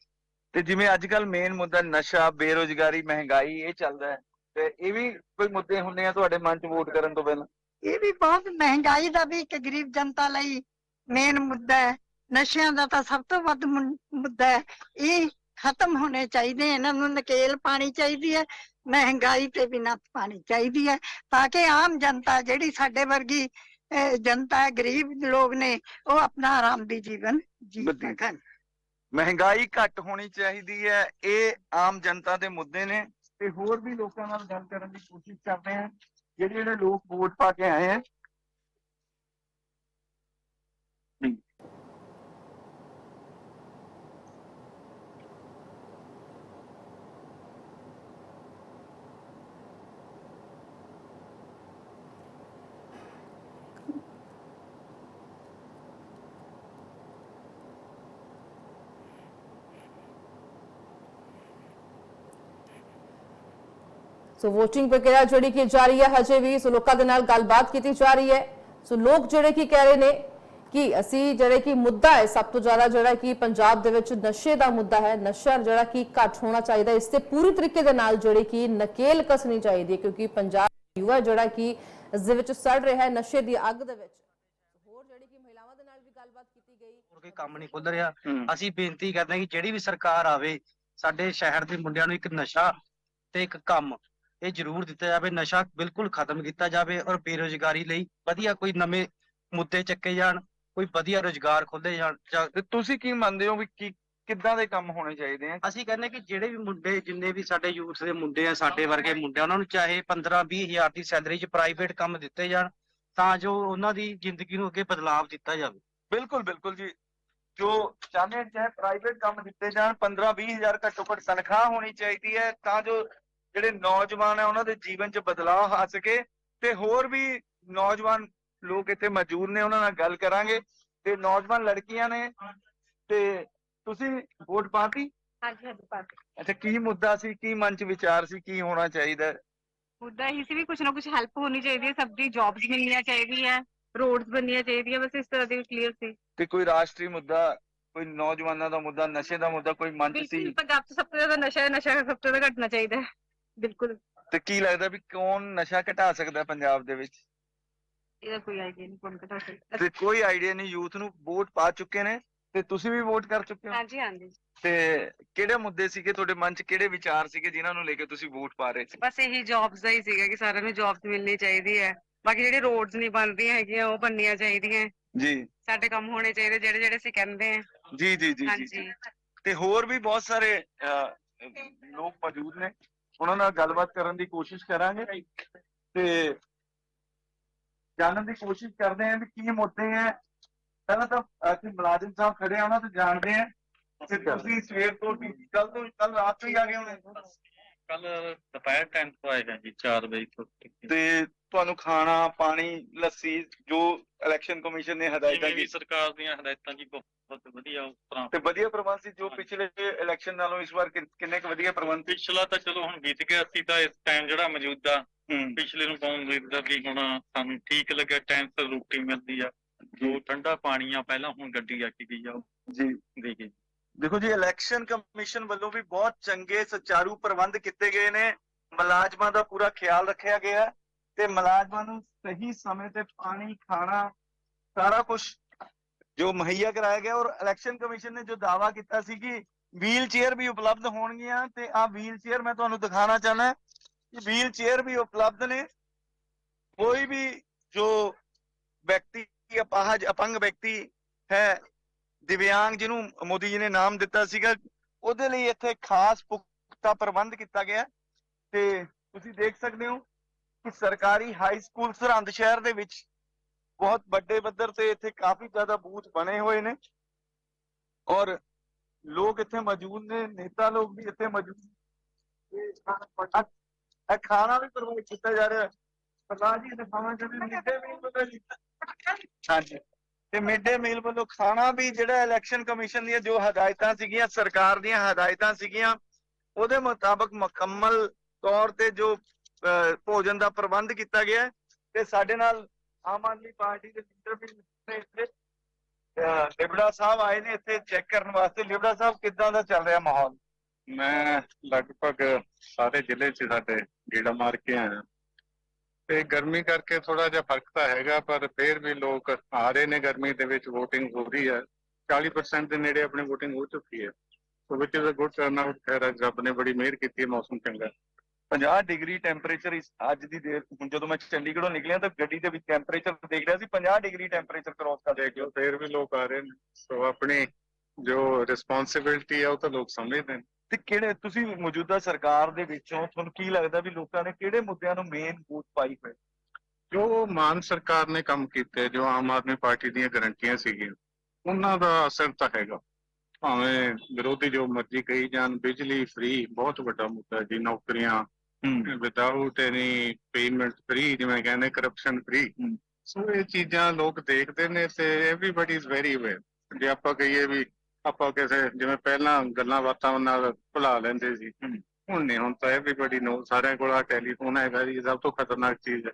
ਤੇ ਜਿਵੇਂ ਅੱਜ ਕੱਲ ਮੇਨ ਮੁੱਦਾ ਨਸ਼ਾ ਬੇਰੋਜ਼ਗਾਰੀ ਮਹਿੰਗਾਈ ਇਹ ਚੱਲਦਾ ਹੈ। ਤੇ ਇਹ ਵੀ ਕੋਈ ਮੁੱਦੇ ਹੁੰਦੇ ਆ ਤੁਹਾਡੇ ਮਨ 'ਚ ਵੋਟ ਕਰਨ ਤੋਂ ਪਹਿਲਾਂ? ਇਹ ਵੀ ਬਹੁਤ ਮਹਿੰਗਾਈ ਦਾ ਵੀ ਇੱਕ ਗਰੀਬ ਜਨਤਾ ਲਈ ਮੇਨ ਮੁੱਦਾ ਹੈ। ਨਸ਼ਿਆਂ ਦਾ ਤਾਂ ਸਭ ਤੋਂ ਵੱਧ ਮੁੱਦਾ ਹੈ। ਇਹ ਖਤਮ ਹੋਣੇ ਚਾਹੀਦੇ ਇਹਨਾਂ ਨੂੰ ਨਕੇਲ ਪਾਣੀ ਚਾਹੀਦੀ ਹੈ ਮਹਿੰਗਾਈ ਤੇ ਵੀ ਨੱਥ ਪਾਣੀ ਚਾਹੀਦੀ ਹੈ। ਤਾਂ ਕਿ ਆਮ ਜਨਤਾ ਜਿਹੜੀ ਸਾਡੇ ਵਰਗੀ ਜਨਤਾ ਹੈ ਗਰੀਬ ਲੋਕ ਨੇ ਉਹ ਆਪਣਾ ਆਰਾਮ ਦੀ ਜੀਵਨ ਜੀ। ਸਕਣ ਮਹਿੰਗਾਈ ਘੱਟ ਹੋਣੀ ਚਾਹੀਦੀ ਹੈ। ਇਹ ਆਮ ਜਨਤਾ ਦੇ ਮੁੱਦੇ ਨੇ ਤੇ ਹੋਰ ਵੀ ਲੋਕਾਂ ਨਾਲ ਗੱਲ ਕਰਨ ਦੀ ਕੋਸ਼ਿਸ਼ ਕਰਦੇ ਹਾਂ। ਜਿਹੜੇ ਜਿਹੜੇ ਲੋਕ ਵੋਟ ਪਾ ਕੇ ਆਏ ਹੈ ਸੋ VOTING ਪ੍ਰਕਿਰਿਆ ਜਿਹੜੀ ਕਿ ਜਾਰੀ ਹੈ ਹਜੇ ਵੀ ਸੋ ਲੋਕਾਂ ਦੇ ਨਾਲ ਗੱਲਬਾਤ ਕੀਤੀ ਜਾ ਰਹੀ ਹੈ। ਸੋ ਲੋਕ ਜਿਹੜੇ ਕਿ ਕਹਿ ਰਹੇ ਨੇ ਕਿ ਅਸੀਂ ਜਿਹੜੇ ਕਿ ਮੁੱਦਾ ਹੈ ਸਭ ਤੋਂ ਜ਼ਿਆਦਾ ਜਿਹੜਾ ਕਿ ਪੰਜਾਬ ਦੇ ਵਿੱਚ ਨਸ਼ੇ ਦਾ ਮੁੱਦਾ ਹੈ ਨਸ਼ਾ ਜਿਹੜਾ ਕਿ ਘੱਟ ਹੋਣਾ ਚਾਹੀਦਾ ਇਸ ਤੇ ਪੂਰੀ ਤਰੀਕੇ ਦੇ ਨਾਲ ਜਿਹੜੇ ਕਿ ਨਕੇਲ ਕਸਣੀ ਚਾਹੀਦੀ ਹੈ ਕਿਉਂਕਿ ਪੰਜਾਬ ਯੁਵਾ ਜਿਹੜਾ ਕਿ ਇਸ ਦੇ ਵਿੱਚ ਸੜ ਰਿਹਾ ਹੈ ਨਸ਼ੇ ਦੀ ਅੱਗ ਦੇ ਵਿੱਚ। ਹੋਰ ਜਿਹੜੀ ਕਿ ਮਹਿਲਾਵਾਂ ਦੇ ਨਾਲ ਵੀ ਗੱਲਬਾਤ ਕੀਤੀ ਗਈ। ਹੋਰ ਕੋਈ ਕੰਮ ਨਹੀਂ ਖੁੱਲ ਰਿਹਾ। ਅਸੀਂ ਬੇਨਤੀ ਕਰਦੇ ਹਾਂ ਕਿ ਜਿਹੜੀ ਵੀ ਸਰਕਾਰ ਆਵੇ ਸਾਡੇ ਸ਼ਹਿਰ ਦੇ ਮੁੰਡਿਆਂ ਨੂੰ ਇੱਕ ਨਸ਼ਾ ਤੇ ਇੱਕ ਕੰਮ ਇਹ ਜ਼ਰੂਰ ਦਿੱਤਾ ਜਾਵੇ ਨਸ਼ਾ ਬਿਲਕੁਲ ਖਤਮ ਕੀਤਾ ਜਾਵੇ ਔਰ ਬੇਰੁਜ਼ਗਾਰੀ ਲਈ ਵਧੀਆ ਕੋਈ ਨਵੇਂ ਮੁੱਦੇ ਚੱਕੇ ਜਾਣ ਕੋਈ ਵਧੀਆ ਰੁਜ਼ਗਾਰ ਖੋਲੇ ਜਾਣ ਜਾਂ- ਤੇ ਤੁਸੀਂ ਕੀ ਮੰਨਦੇ ਹੋ ਵੀ ਕੀ ਕਿੱਦਾਂ ਦੇ ਕੰਮ ਹੋਣੇ ਚਾਹੀਦੇ ਆ? ਅਸੀਂ ਕਹਿੰਦੇ ਕਿ ਜਿਹੜੇ ਵੀ ਮੁੰਡੇ ਜਿੰਨੇ ਵੀ ਸਾਡੇ ਯੂਥ ਦੇ ਮੁੰਡੇ ਆ ਸਾਡੇ ਵਰਗੇ ਮੁੰਡੇ ਆ, ਉਹਨਾਂ ਨੂੰ ਚਾਹੇ 15 20 ਹਜ਼ਾਰ ਦੀ ਸੈਲਰੀ 'ਚ ਪ੍ਰਾਈਵੇਟ ਕੰਮ ਦਿੱਤੇ ਜਾਣ ਤਾਂ ਜੋ ਉਹਨਾਂ ਦੀ ਜ਼ਿੰਦਗੀ ਨੂੰ ਅੱਗੇ ਬਦਲਾਵ ਦਿੱਤਾ ਜਾਵੇ। ਬਿਲਕੁਲ ਬਿਲਕੁਲ ਜੀ। ਜੋ ਚਾਹੁੰਦੇ ਚਾਹੇ ਪ੍ਰਾਈਵੇਟ ਕੰਮ ਦਿੱਤੇ ਜਾਣ 15 20 ਹਜ਼ਾਰ ਘੱਟੋ ਘੱਟ ਤਨਖਾਹ ਹੋਣੀ ਚਾਹੀਦੀ ਹੈ ਤਾਂ ਜੋ ਜਿਹੜੇ ਨੌਜਵਾਨ ਹੈ ਉਹਨਾਂ ਦੇ ਜੀਵਨ 'ਚ ਬਦਲਾਅ ਆ ਸਕੇ ਤੇ ਹੋਰ ਵੀ ਨੌਜਵਾਨ ਲੋਕ ਇੱਥੇ ਮੌਜੂਦ ਨੇ ਉਹਨਾਂ ਨਾਲ ਗੱਲ ਕਰਾਂਗੇ। ਤੇ ਨੌਜਵਾਨ ਲੜਕੀਆਂ ਨੇ ਤੇ ਤੁਸੀਂ ਵੋਟ ਪਾਤੀ ਹਾਂਜੀ ਹਾਂਜੀ ਪਾਤੀ ਅੱਛਾ ਕੀ ਮੁੱਦਾ ਸੀ ਕੀ ਮਨ 'ਚ ਵਿਚਾਰ ਸੀ ਕੀ ਹੋਣਾ ਚਾਹੀਦਾ? ਮੁੱਦਾ ਇਹੀ ਸੀ ਵੀ ਕੁਛ ਨਾ ਕੁਛ ਹੈਲਪ ਹੋਣੀ ਚਾਹੀਦੀ ਹੈ ਸਭ ਦੀ ਜੌਬਸ ਮਿਲਣੀਆਂ ਚਾਹੀਦੀਆਂ ਰੋਡਸ ਬਣਨੀਆਂ ਚਾਹੀਦੀਆਂ ਬਸ ਇਸ ਤਰ੍ਹਾਂ ਦੀ ਕਲੀਅਰ ਸੀ। ਤੇ ਕੋਈ ਰਾਸ਼ਟਰੀ ਮੁੱਦਾ ਕੋਈ ਨੌਜਵਾਨਾਂ ਦਾ ਮੁੱਦਾ ਨਸ਼ੇ ਦਾ ਮੁੱਦਾ ਕੋਈ ਮੰਚ ਸੀ? ਪੰਜਾਬ 'ਚ ਸਭ ਤੋਂ ਜ਼ਿਆਦਾ ਨਸ਼ਾ ਹੈ ਨਸ਼ਾ ਸਭ ਤੋਂ ਜ਼ਿਆਦਾ ਘਟਣਾ ਚਾਹੀਦਾ ਹੈ। ਬਿਲਕੁਲ। ਤੇ ਕੀ ਲੱਗਦਾ ਵੀ ਕੌਣ ਨਸ਼ਾ ਘਟਾ ਸਕਦਾ ਪੰਜਾਬ ਦੇ ਵਿੱਚ? ਇਹਦਾ ਕੋਈ ਆਈਡੀਆ ਨਹੀਂ ਕੌਣ ਘਟਾ ਸਕਦਾ। ਤੇ ਕੋਈ ਆਈਡੀਆ ਨਹੀਂ ਯੂਥ ਨੂੰ ਵੋਟ ਪਾ ਚੁੱਕੇ ਨੇ ਤੇ ਤੁਸੀਂ ਵੀ ਵੋਟ ਕਰ ਚੁੱਕੇ ਹੋ? ਹਾਂਜੀ ਹਾਂਜੀ। ਤੇ ਕਿਹੜੇ ਮੁੱਦੇ ਸੀਗੇ ਤੁਹਾਡੇ ਮਨ 'ਚ? ਕਿਹੜੇ ਵਿਚਾਰ ਸੀਗੇ ਜਿਨ੍ਹਾਂ ਨੂੰ ਲੈ ਕੇ ਤੁਸੀਂ ਵੋਟ ਪਾ ਰਹੇ ਸੀ? ਬਸ ਇਹੀ ਜੌਬਸ ਦਾ ਹੀ ਸੀਗਾ ਕਿ ਸਾਰਿਆਂ ਨੂੰ ਜੌਬਸ ਮਿਲਣੀ ਚਾਹੀਦੀ ਹੈ। ਬਾਕੀ ਜਿਹੜੇ ਰੋਡਸ ਨਹੀਂ ਬਣਦੀਆਂ ਹੈਗੀਆਂ ਉਹ ਬਣਨੀਆਂ ਚਾਹੀਦੀਆਂ। ਜੀ। ਸਾਡੇ ਕੰਮ ਹੋਣੇ ਚਾਹੀਦੇ ਜਿਹੜੇ ਜਿਹੜੇ ਅਸੀਂ ਕਹਿੰਦੇ ਹਾਂ। ਜੀ ਜੀ ਜੀ ਹਾਂਜੀ। ਤੇ ਹੋਰ ਵੀ ਬਹੁਤ ਸਾਰੇ ਲੋਕ ਮੌਜੂਦ ਨੇ। ਉਹਨਾਂ ਨਾਲ ਗੱਲਬਾਤ ਕਰਨ ਦੀ ਕੋਸ਼ਿਸ਼ ਕਰਾਂਗੇ ਤੇ ਜਾਣਨ ਦੀ ਕੋਸ਼ਿਸ਼ ਕਰਦੇ ਹਾਂ ਵੀ ਕੀ ਮੁੱਦੇ ਹੈ। ਪਹਿਲਾਂ ਤਾਂ ਅਸੀਂ ਮੁਲਾਜ਼ਮ ਸਾਹਿਬ ਖੜੇ ਆ ਉਹਨਾਂ ਤੋਂ ਜਾਣਦੇ ਕਿ ਤੁਸੀਂ ਸਵੇਰ ਤੋਂ ਕੱਲ ਤੋਂ ਕੱਲ ਰਾਤ ਤੋਂ ਹੀ ਆ ਗਏ ਹੋਣੇ। ਕੱਲ ਦੁਪਹਿਰ ਟਾਈਮ ਤੋਂ ਆਏਗਾ ਜੀ 4 ਵਜੇ ਤੋਂ। ਤੇ ਤੁਹਾਨੂੰ ਖਾਣਾ ਪਾਣੀ ਲੱਸੀ ਜੋ ਇਲੈਕਸ਼ਨ ਕਮਿਸ਼ਨ ਨੇ ਹਦਾਇਤਾਂ ਜਿਵੇਂ ਵੀ ਸਰਕਾਰ ਦੀਆਂ ਹਦਾਇਤਾਂ ਜੀ ਬਹੁਤ ਵਧੀਆ ਉਸ ਤਰ੍ਹਾਂ। ਤੇ ਵਧੀਆ ਪ੍ਰਬੰਧ ਸੀ ਜੋ ਪਿਛਲੇ ਇਲੈਕਸ਼ਨ ਨਾਲੋਂ ਇਸ ਵਾਰ ਕਿੰਨ- ਕਿੰਨੇ ਕੁ ਵਧੀਆ ਪ੍ਰਬੰਧ ਸੀ। ਪਿਛਲਾ ਤਾਂ ਚਲੋ ਹੁਣ ਬੀਤ ਗਿਆ ਅਸੀਂ ਤਾਂ ਇਸ ਟਾਈਮ ਜਿਹੜਾ ਮੌਜੂਦਾ ਹੂੰ। ਪਿਛਲੇ ਨੂੰ ਕੌਣ ਦੇਖਦਾ ਵੀ ਹੁਣ ਸਾਨੂੰ ਠੀਕ ਲੱਗਿਆ ਟਾਈਮ ਤੇ ਰੋਟੀ ਮਿਲਦੀ ਆ। ਜੋ। ਠੰਡਾ ਪਾਣੀ ਆ ਪਹਿਲਾਂ ਹੁਣ ਗੱਡੀ ਆ ਕੇ ਗਈ ਆ ਉਹ ਜੀ। ਦੇ ਦੇਖੋ ਜੀ ਇਲੈਕਸ਼ਨ ਕਮਿਸ਼ਨ ਵੱਲੋਂ ਵੀ ਬਹੁਤ ਚੰਗੇ ਸੁਚਾਰੂ ਪ੍ਰਬੰਧ ਕੀਤੇ ਗਏ ਨੇ। ਮੁਲਾਜ਼ਮਾਂ ਦਾ ਪੂਰਾ ਖਿਆਲ ਰੱਖਿਆ ਗਿਆ। ਹੈ ਤੇ ਮੁਲਾਜ਼ਮਾਂ ਨੂੰ ਸਹੀ ਸਮੇਂ ਤੇ ਪਾਣੀ, ਖਾਣਾ, ਸਾਰਾ ਕੁਝ ਜੋ ਮੁਹੱਈਆ ਕਰਾਇਆ ਗਿਆ ਔਰ ਇਲੈਕਸ਼ਨ ਕਮਿਸ਼ਨ ਨੇ ਜੋ ਦਾਵਾ ਕੀਤਾ ਸੀ ਕਿ ਵੀਲ ਚੇਅਰ ਵੀ ਉਪਲਬਧ ਹੋਣਗੀਆਂ ਤੇ ਆ ਵੀਲ ਚੇਅਰ ਮੈਂ ਤੁਹਾਨੂੰ ਦਿਖਾਣਾ ਚਾਹਨਾ ਕਿ ਵੀਲ ਚੇਅਰ ਵੀ ਉਪਲਬਧ ਨੇ। ਕੋਈ ਵੀ ਜੋ ਵਿਅਕਤੀ, ਅਪਾਹਜ, ਅਪੰਗ ਵਿਅਕਤੀ ਹੈ, ਦਿਵਿਆਂਗ ਜਿਹਨੂੰ ਮੋਦੀ ਜੀ ਨੇ ਨਾਮ ਦਿੱਤਾ ਸੀਗਾ, ਉਹਦੇ ਲਈ ਇੱਥੇ ਖਾਸ ਪੁਖਤਾ ਪ੍ਰਬੰਧ ਕੀਤਾ ਗਿਆ। ਤੇ ਤੁਸੀਂ ਦੇਖ ਸਕਦੇ ਹੋ ਕਿ ਸਰਕਾਰੀ ਹਾਈ ਸਕੂਲ ਸਰਹੰਦ ਸ਼ਹਿਰ ਦੇ ਵਿੱਚ ਬਹੁਤ ਵੱਡੇ ਪੱਧਰ ਤੇ ਇੱਥੇ ਕਾਫੀ ਜ਼ਿਆਦਾ ਬੂਥ ਬਣੇ ਹੋਏ ਨੇ ਔਰ ਲੋਕ ਇੱਥੇ ਮੌਜੂਦ ਨੇ, ਨੇਤਾ ਲੋਕ ਵੀ ਇੱਥੇ ਮੌਜੂਦ ਇਹ ਖਾਣਾ ਵੀ ਪ੍ਰਬੰਧ ਕੀਤਾ ਜਾ ਰਿਹਾ। ਸਰਦਾਰ ਜੀ ਦਿਖਾਵਾਂ ਚਾਹੁੰਦੇ ਮਿੱਡੇ ਮੀਲ ਵੱਲੋਂ ਹਾਂਜੀ। ਤੇ ਮਿੱਡੇ ਮੀਲ ਵੱਲੋਂ ਖਾਣਾ ਵੀ ਜਿਹੜਾ ਇਲੈਕਸ਼ਨ ਕਮਿਸ਼ਨ ਦੀਆਂ ਜੋ ਹਦਾਇਤਾਂ ਸੀਗੀਆਂ, ਸਰਕਾਰ ਦੀਆਂ ਹਦਾਇਤਾਂ ਸੀਗੀਆਂ, ਉਹਦੇ ਮੁਤਾਬਕ ਮੁਕੰਮਲ ਤੌਰ ਤੇ ਜੋ ਭੋਜਨ ਦਾ ਪ੍ਰਬੰਧ ਕੀਤਾ ਗਿਆ ਹੈ ਤੇ ਸਾਡੇ ਨਾਲ ਆਮ ਆਦਮੀ ਪਾਰਟੀ ਦੇ ਲੀਡਰ ਵੀ ਨੇ ਇੱਥੇ। ਲਿਬੜਾ ਸਾਹਿਬ ਆਏ ਨੇ ਇੱਥੇ ਚੈੱਕ ਕਰਨ ਵਾਸਤੇ। ਲਿਬੜਾ ਸਾਹਿਬ, ਕਿੱਦਾਂ ਦਾ ਚੱਲ ਰਿਹਾ ਮਾਹੌਲ? ਮੈਂ ਲਗਭਗ ਸਾਰੇ ਜ਼ਿਲ੍ਹੇ 'ਚ ਸਾਡੇ ਗੇੜਾ ਮਾਰ ਕੇ ਆਇਆ। ਤੇ ਗਰਮੀ ਕਰਕੇ ਥੋੜਾ ਜਿਹਾ ਫ਼ਰਕ ਤਾਂ ਹੈਗਾ, ਪਰ ਫਿਰ ਵੀ ਲੋਕ ਆ ਰਹੇ ਨੇ। ਗਰਮੀ ਦੇ ਵਿੱਚ VOTING ਹੋ ਰਹੀ ਹੈ। 40% ਦੇ ਨੇੜੇ ਆਪਣੀ VOTING ਹੋ ਚੁੱਕੀ ਹੈ। So which is a good turn out ਹੈ। ਰੱਬ ਨੇ ਬੜੀ ਮਿਹਰ ਕੀਤੀ ਹੈ। ਮੌਸਮ ਚੰਗਾ 50 ਡਿਗਰੀ ਟੈਂਪਰੇਚਰ ਅੱਜ ਦੀ ਦੇਰ ਹੁਣ ਜਦੋਂ ਮੈਂ ਚੰਡੀਗੜ੍ਹੋਂ ਨਿਕਲਿਆ ਤਾਂ ਗੱਡੀ ਦੇ ਵਿੱਚ ਟੈਂਪਰੇਚਰ ਦੇਖ ਰਿਹਾ ਸੀ 50 ਡਿਗਰੀ ਟੈਂਪਰੇਚਰ ਕ੍ਰੋਸ ਕਰ ਦੇਖ ਲਓ ਫੇਰ ਵੀ ਲੋਕ ਆ ਰਹੇ ਨੇ। ਸੋ ਆਪਣੀ ਜੋ ਰਿਸਪੌਂਸਿਬਿਲਟੀ ਹੈ ਉਹ ਤਾਂ ਲੋਕ ਸਮਝਦੇ ਨੇ। ਤੇ ਕਿਹੜੇ ਤੁਸੀਂ ਮੌਜੂਦਾ ਸਰਕਾਰ ਦੇ ਵਿੱਚੋਂ ਤੁਹਾਨੂੰ ਕੀ ਲੱਗਦਾ ਵੀ ਲੋਕਾਂ ਨੇ ਕਿਹੜੇ ਮੁੱਦਿਆਂ ਨੂੰ ਮੇਨ ਵੋਟ ਪਾਈ ਹੋਈ? ਜੋ ਮਾਨ ਸਰਕਾਰ ਨੇ ਕੰਮ ਕੀਤੇ ਜੋ ਆਮ ਆਦਮੀ ਪਾਰਟੀ ਦੀਆਂ ਗਰੰਟੀਆਂ ਸੀਗੀਆਂ ਉਹਨਾਂ ਦਾ ਅਸਰ ਤਾਂ ਹੈਗਾ। ਭਾਵੇਂ ਵਿਰੋਧੀ ਜੋ ਮਰਜ਼ੀ ਕਹੀ ਜਾਣ ਬਿਜਲੀ ਫ੍ਰੀ ਬਹੁਤ ਵੱਡਾ ਮੁੱਦਾ ਜੀ ਨੌਕਰੀਆਂ ਵਿਦਆਊਟ ਐਨੀ ਪੇਮੈਂਟ ਫ੍ਰੀ ਜਿਵੇਂ ਕਹਿੰਦੇ ਕਰਪਸ਼ਨ ਫ੍ਰੀ ਸੋ ਇਹ ਚੀਜ਼ਾਂ ਲੋਕ ਦੇਖਦੇ ਨੇ ਤੇ ਐਵਰੀਬਾਡੀ ਇਜ਼ ਵੈਰੀ ਅਵੇਅਰ ਜੇ ਆਪਾਂ ਕਹੀਏ ਵੀ ਆਪਾਂ ਕਿਸੇ ਜਿਵੇਂ ਪਹਿਲਾਂ ਗੱਲਾਂ ਬਾਤਾਂ ਨਾਲ ਭੁਲਾ ਲੈਂਦੇ ਸੀ। ਹੁਣ ਨਹੀਂ ਹੁਣ ਤਾਂ ਐਵਰੀਬਾਡੀ ਨੋ ਸਾਰਿਆਂ ਕੋਲ ਆ ਟੈਲੀਫੋਨ ਹੈਗਾ ਜੀ ਸਭ ਤੋਂ ਖਤਰਨਾਕ ਚੀਜ਼ ਹੈ।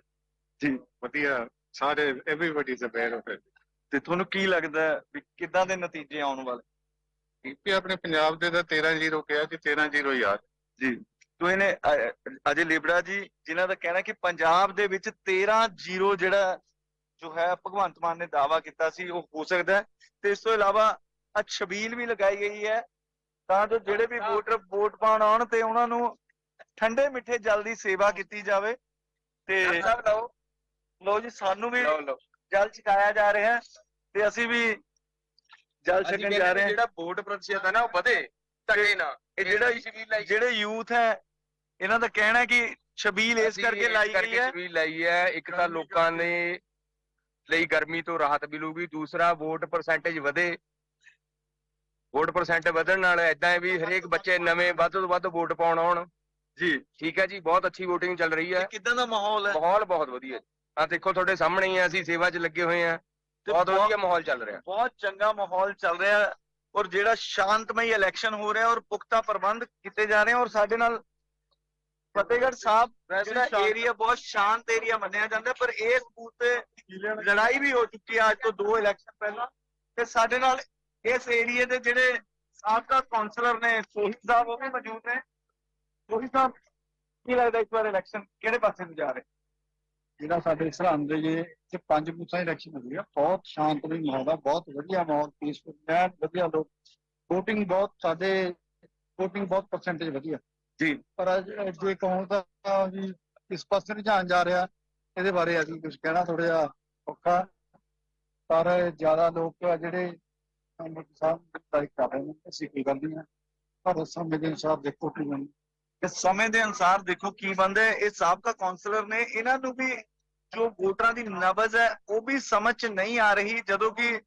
ਜੀ। ਵਧੀਆ ਸਾਰੇ everybody is aware of it ਤੇ ਤੁਹਾਨੂੰ ਕੀ ਲੱਗਦਾ ਵੀ ਕਿੱਦਾਂ ਦੇ ਨਤੀਜੇ ਆਉਣ ਵਾਲੇ? ਕਿ ਆਪਣੇ ਪੰਜਾਬ ਦੇ ਤਾਂ 13-0 ਕਿਹਾ ਕਿ 13-0 ਯਾਦ ਜੀ। ਇਹਨੇ ਅ- ਅਜੇ ਲਿਬੜਾ ਜੀ ਜਿਨ੍ਹਾਂ ਦਾ ਕਹਿਣਾ ਕਿ ਪੰਜਾਬ ਦੇ ਵਿੱਚ 13-0 ਜਿਹੜਾ ਜੋ ਹੈ ਭਗਵੰਤ ਮਾਨ ਨੇ ਦਾਵਾ ਕੀਤਾ ਸੀ ਉਹ ਹੋ ਸਕਦਾ ਤੇ ਇਸ ਤੋਂ ਇਲਾਵਾ ਅੱਜ ਛਬੀਲ ਵੀ ਲਗਾਈ ਗਈ ਹੈ। ਤਾਂ ਜੋ ਜਿਹੜੇ ਵੀ ਵੋਟਰ ਵੋਟ ਪਾਉਣ ਆਉਣ ਤੇ ਉਹਨਾਂ ਨੂੰ ਠੰਡੇ ਮਿੱਠੇ ਜਲ ਦੀ ਸੇਵਾ ਕੀਤੀ ਜਾਵੇ। ਤੇ ਲਓ। ਲਓ ਜੀ ਸਾਨੂੰ ਵੀ ਜਲ ਛਕਾਇਆ ਜਾ ਰਿਹਾ ਤੇ ਅਸੀਂ ਵੀ ਜਲ ਛਕਣ ਜਾ ਰਹੇ ਹਾਂ। ਜਿਹੜਾ ਵੋਟ ਪ੍ਰਤੀਸ਼ਤ ਹੈ ਨਾ ਉਹ ਵਧੇ। ਧੱਕੇ ਨਾ। ਇਹ ਜਿਹੜਾ ਜਿਹੜੇ ਯੂਥ ਹੈ ਇਹਨਾਂ ਦਾ ਕਹਿਣਾ ਹੈ ਕਿ ਛਬੀਲ ਇਸ ਕਰਕੇ ਲਾਈ ਗਈ ਹੈ। ਵੀ ਲਈ ਹੈ। ਇੱਕ ਤਾਂ ਲੋਕਾਂ ਨੇ ਲਈ ਗਰਮੀ ਤੋਂ ਰਾਹਤ ਮਿਲੂਗੀ ਦੂਸਰਾ ਵੋਟ ਪਰਸੈਂਟੇਜ ਵਧੇ। ਵੋਟ ਪਰਸੈਂਟ ਵਧਣ ਨਾਲ ਐਦਾਂ ਹੈ ਵੀ ਹਰੇਕ ਬੱਚੇ ਨਵੇਂ ਵੱਧ ਤੋਂ ਵੱਧ ਵੋਟ ਪਾਉਣ ਆਉਣ। ਜੀ। ਠੀਕ ਹੈ ਜੀ ਬਹੁਤ ਅੱਛੀ VOTING ਚੱਲ ਰਹੀ ਹੈ। ਕਿਦਾਂ ਦਾ ਮਾਹੌਲ ਹੈ? ਮਾਹੌਲ ਬਹੁਤ ਵਧੀਆ ਜੀ। ਆ ਦੇਖੋ ਤੁਹਾਡੇ ਸਾਹਮਣੇ ਹੀ ਆ ਅਸੀਂ ਸੇਵਾ 'ਚ ਲੱਗੇ ਹੋਏ ਆ। ਬਹੁਤ ਵਧੀਆ ਮਾਹੌਲ ਚੱਲ ਰਿਹਾ। ਬਹੁਤ ਚੰਗਾ ਮਾਹੌਲ ਚੱਲ ਰਿਹਾ। ਹੈ ਔਰ ਜਿਹੜਾ ਸ਼ਾਂਤਮਈ ਇਲੈਕਸ਼ਨ ਹੋ ਰਿਹਾ ਔਰ ਪੁਖਤਾ ਪ੍ਰਬੰਧ ਕੀਤੇ ਜਾ ਰਹੇ ਔਰ ਸਾਡੇ ਨਾਲ ਫਤਿਹਗੜ੍ਹ ਸਾਹਿਬ ਜਿਹੜਾ ਏਰੀਆ ਬਹੁਤ ਸ਼ਾਂਤ ਏਰੀਆ ਮੰਨਿਆ ਜਾਂਦਾ ਪਰ ਇਸ ਬੂਥ ਤੇ ਲੜਾਈ ਵੀ ਹੋ ਚੁੱਕੀ ਹੈ ਅੱਜ ਤੋਂ ਦੋ ਇਲੈਕਸ਼ਨ ਪਹਿਲਾਂ ਤੇ ਸਾਡੇ ਨਾਲ ਇਸ ਏਰੀਏ ਦੇ ਜਿਹੜੇ ਸਾਬਕਾ ਕਾਉਂਸਲਰ ਨੇ ਸੋਹੀ ਸਾਹਿਬ ਉਹ ਵੀ ਮੌਜੂਦ ਨੇ। ਸੋਹੀ ਸਾਹਿਬ ਕੀ ਲੱਗਦਾ ਇਸ ਵਾਰ ਇਲੈਕਸ਼ਨ ਕਿਹੜੇ ਪਾਸੇ ਨੂੰ ਜਾ ਰਿਹਾ? ਜਿਹੜਾ ਸਾਡੇ ਸਰਹੰਦ ਦੇ ਤੇ ਪੰਜ ਬੂਥਾਂ ਇਲੈਕਸ਼ਨ ਹੋਈ ਆ। ਬਹੁਤ ਸ਼ਾਂਤਮਈ ਮਾਹੌਲ ਆ ਬਹੁਤ ਵਧੀਆ ਮਾਹੌਲ ਪੀਸਫੁਲ ਐਨ ਵਧੀਆ ਲੋਕ। VOTING ਬਹੁਤ ਸਾਡੇ VOTING ਬਹੁਤ ਪਰਸੈਂਟੇਜ ਵਧੀਆ। ਜੀ। ਪਰ ਜੇ ਕਹੋ ਤਾਂ ਵੀ ਇਸ ਪਾਸੇ ਰੁਝਾਨ ਜਾ ਰਿਹਾ ਇਹਦੇ ਬਾਰੇ ਅਸੀਂ ਕੁਝ ਕਹਿਣਾ ਥੋੜਾ ਜਿਹਾ ਔਖਾ। ਪਰ ਜ਼ਿਆਦਾ ਲੋਕ ਆ ਜਿਹੜੇ ਅੰਮ੍ਰਿਤ ਸਾਹਿਬ ਕਰ ਰਹੇ ਨੇ ਅਸੀਂ ਕੀ ਕਰਦੇ ਹਾਂ ਪਰ ਸਮੇਂ ਦੇ ਅਨੁਸਾਰ ਦੇਖੋ ਕੀ ਬਣਦਾ। ਤੇ ਸਮੇਂ ਦੇ ਅਨੁਸਾਰ ਦੇਖੋ ਕੀ ਬੰਦਾ ਹੈ। ਇਹ ਸਾਬਕਾ ਕਾਉਂਸਲਰ ਨੇ ਇਹਨਾਂ ਨੂੰ ਵੀ ਜੋ ਵੋਟਰਾਂ ਦੀ ਨਬਜ਼ ਹੈ ਉਹ ਵੀ ਸਮਝ ਚ ਨਹੀਂ ਆ ਰਹੀ। ਜਦੋਂ ਕਿ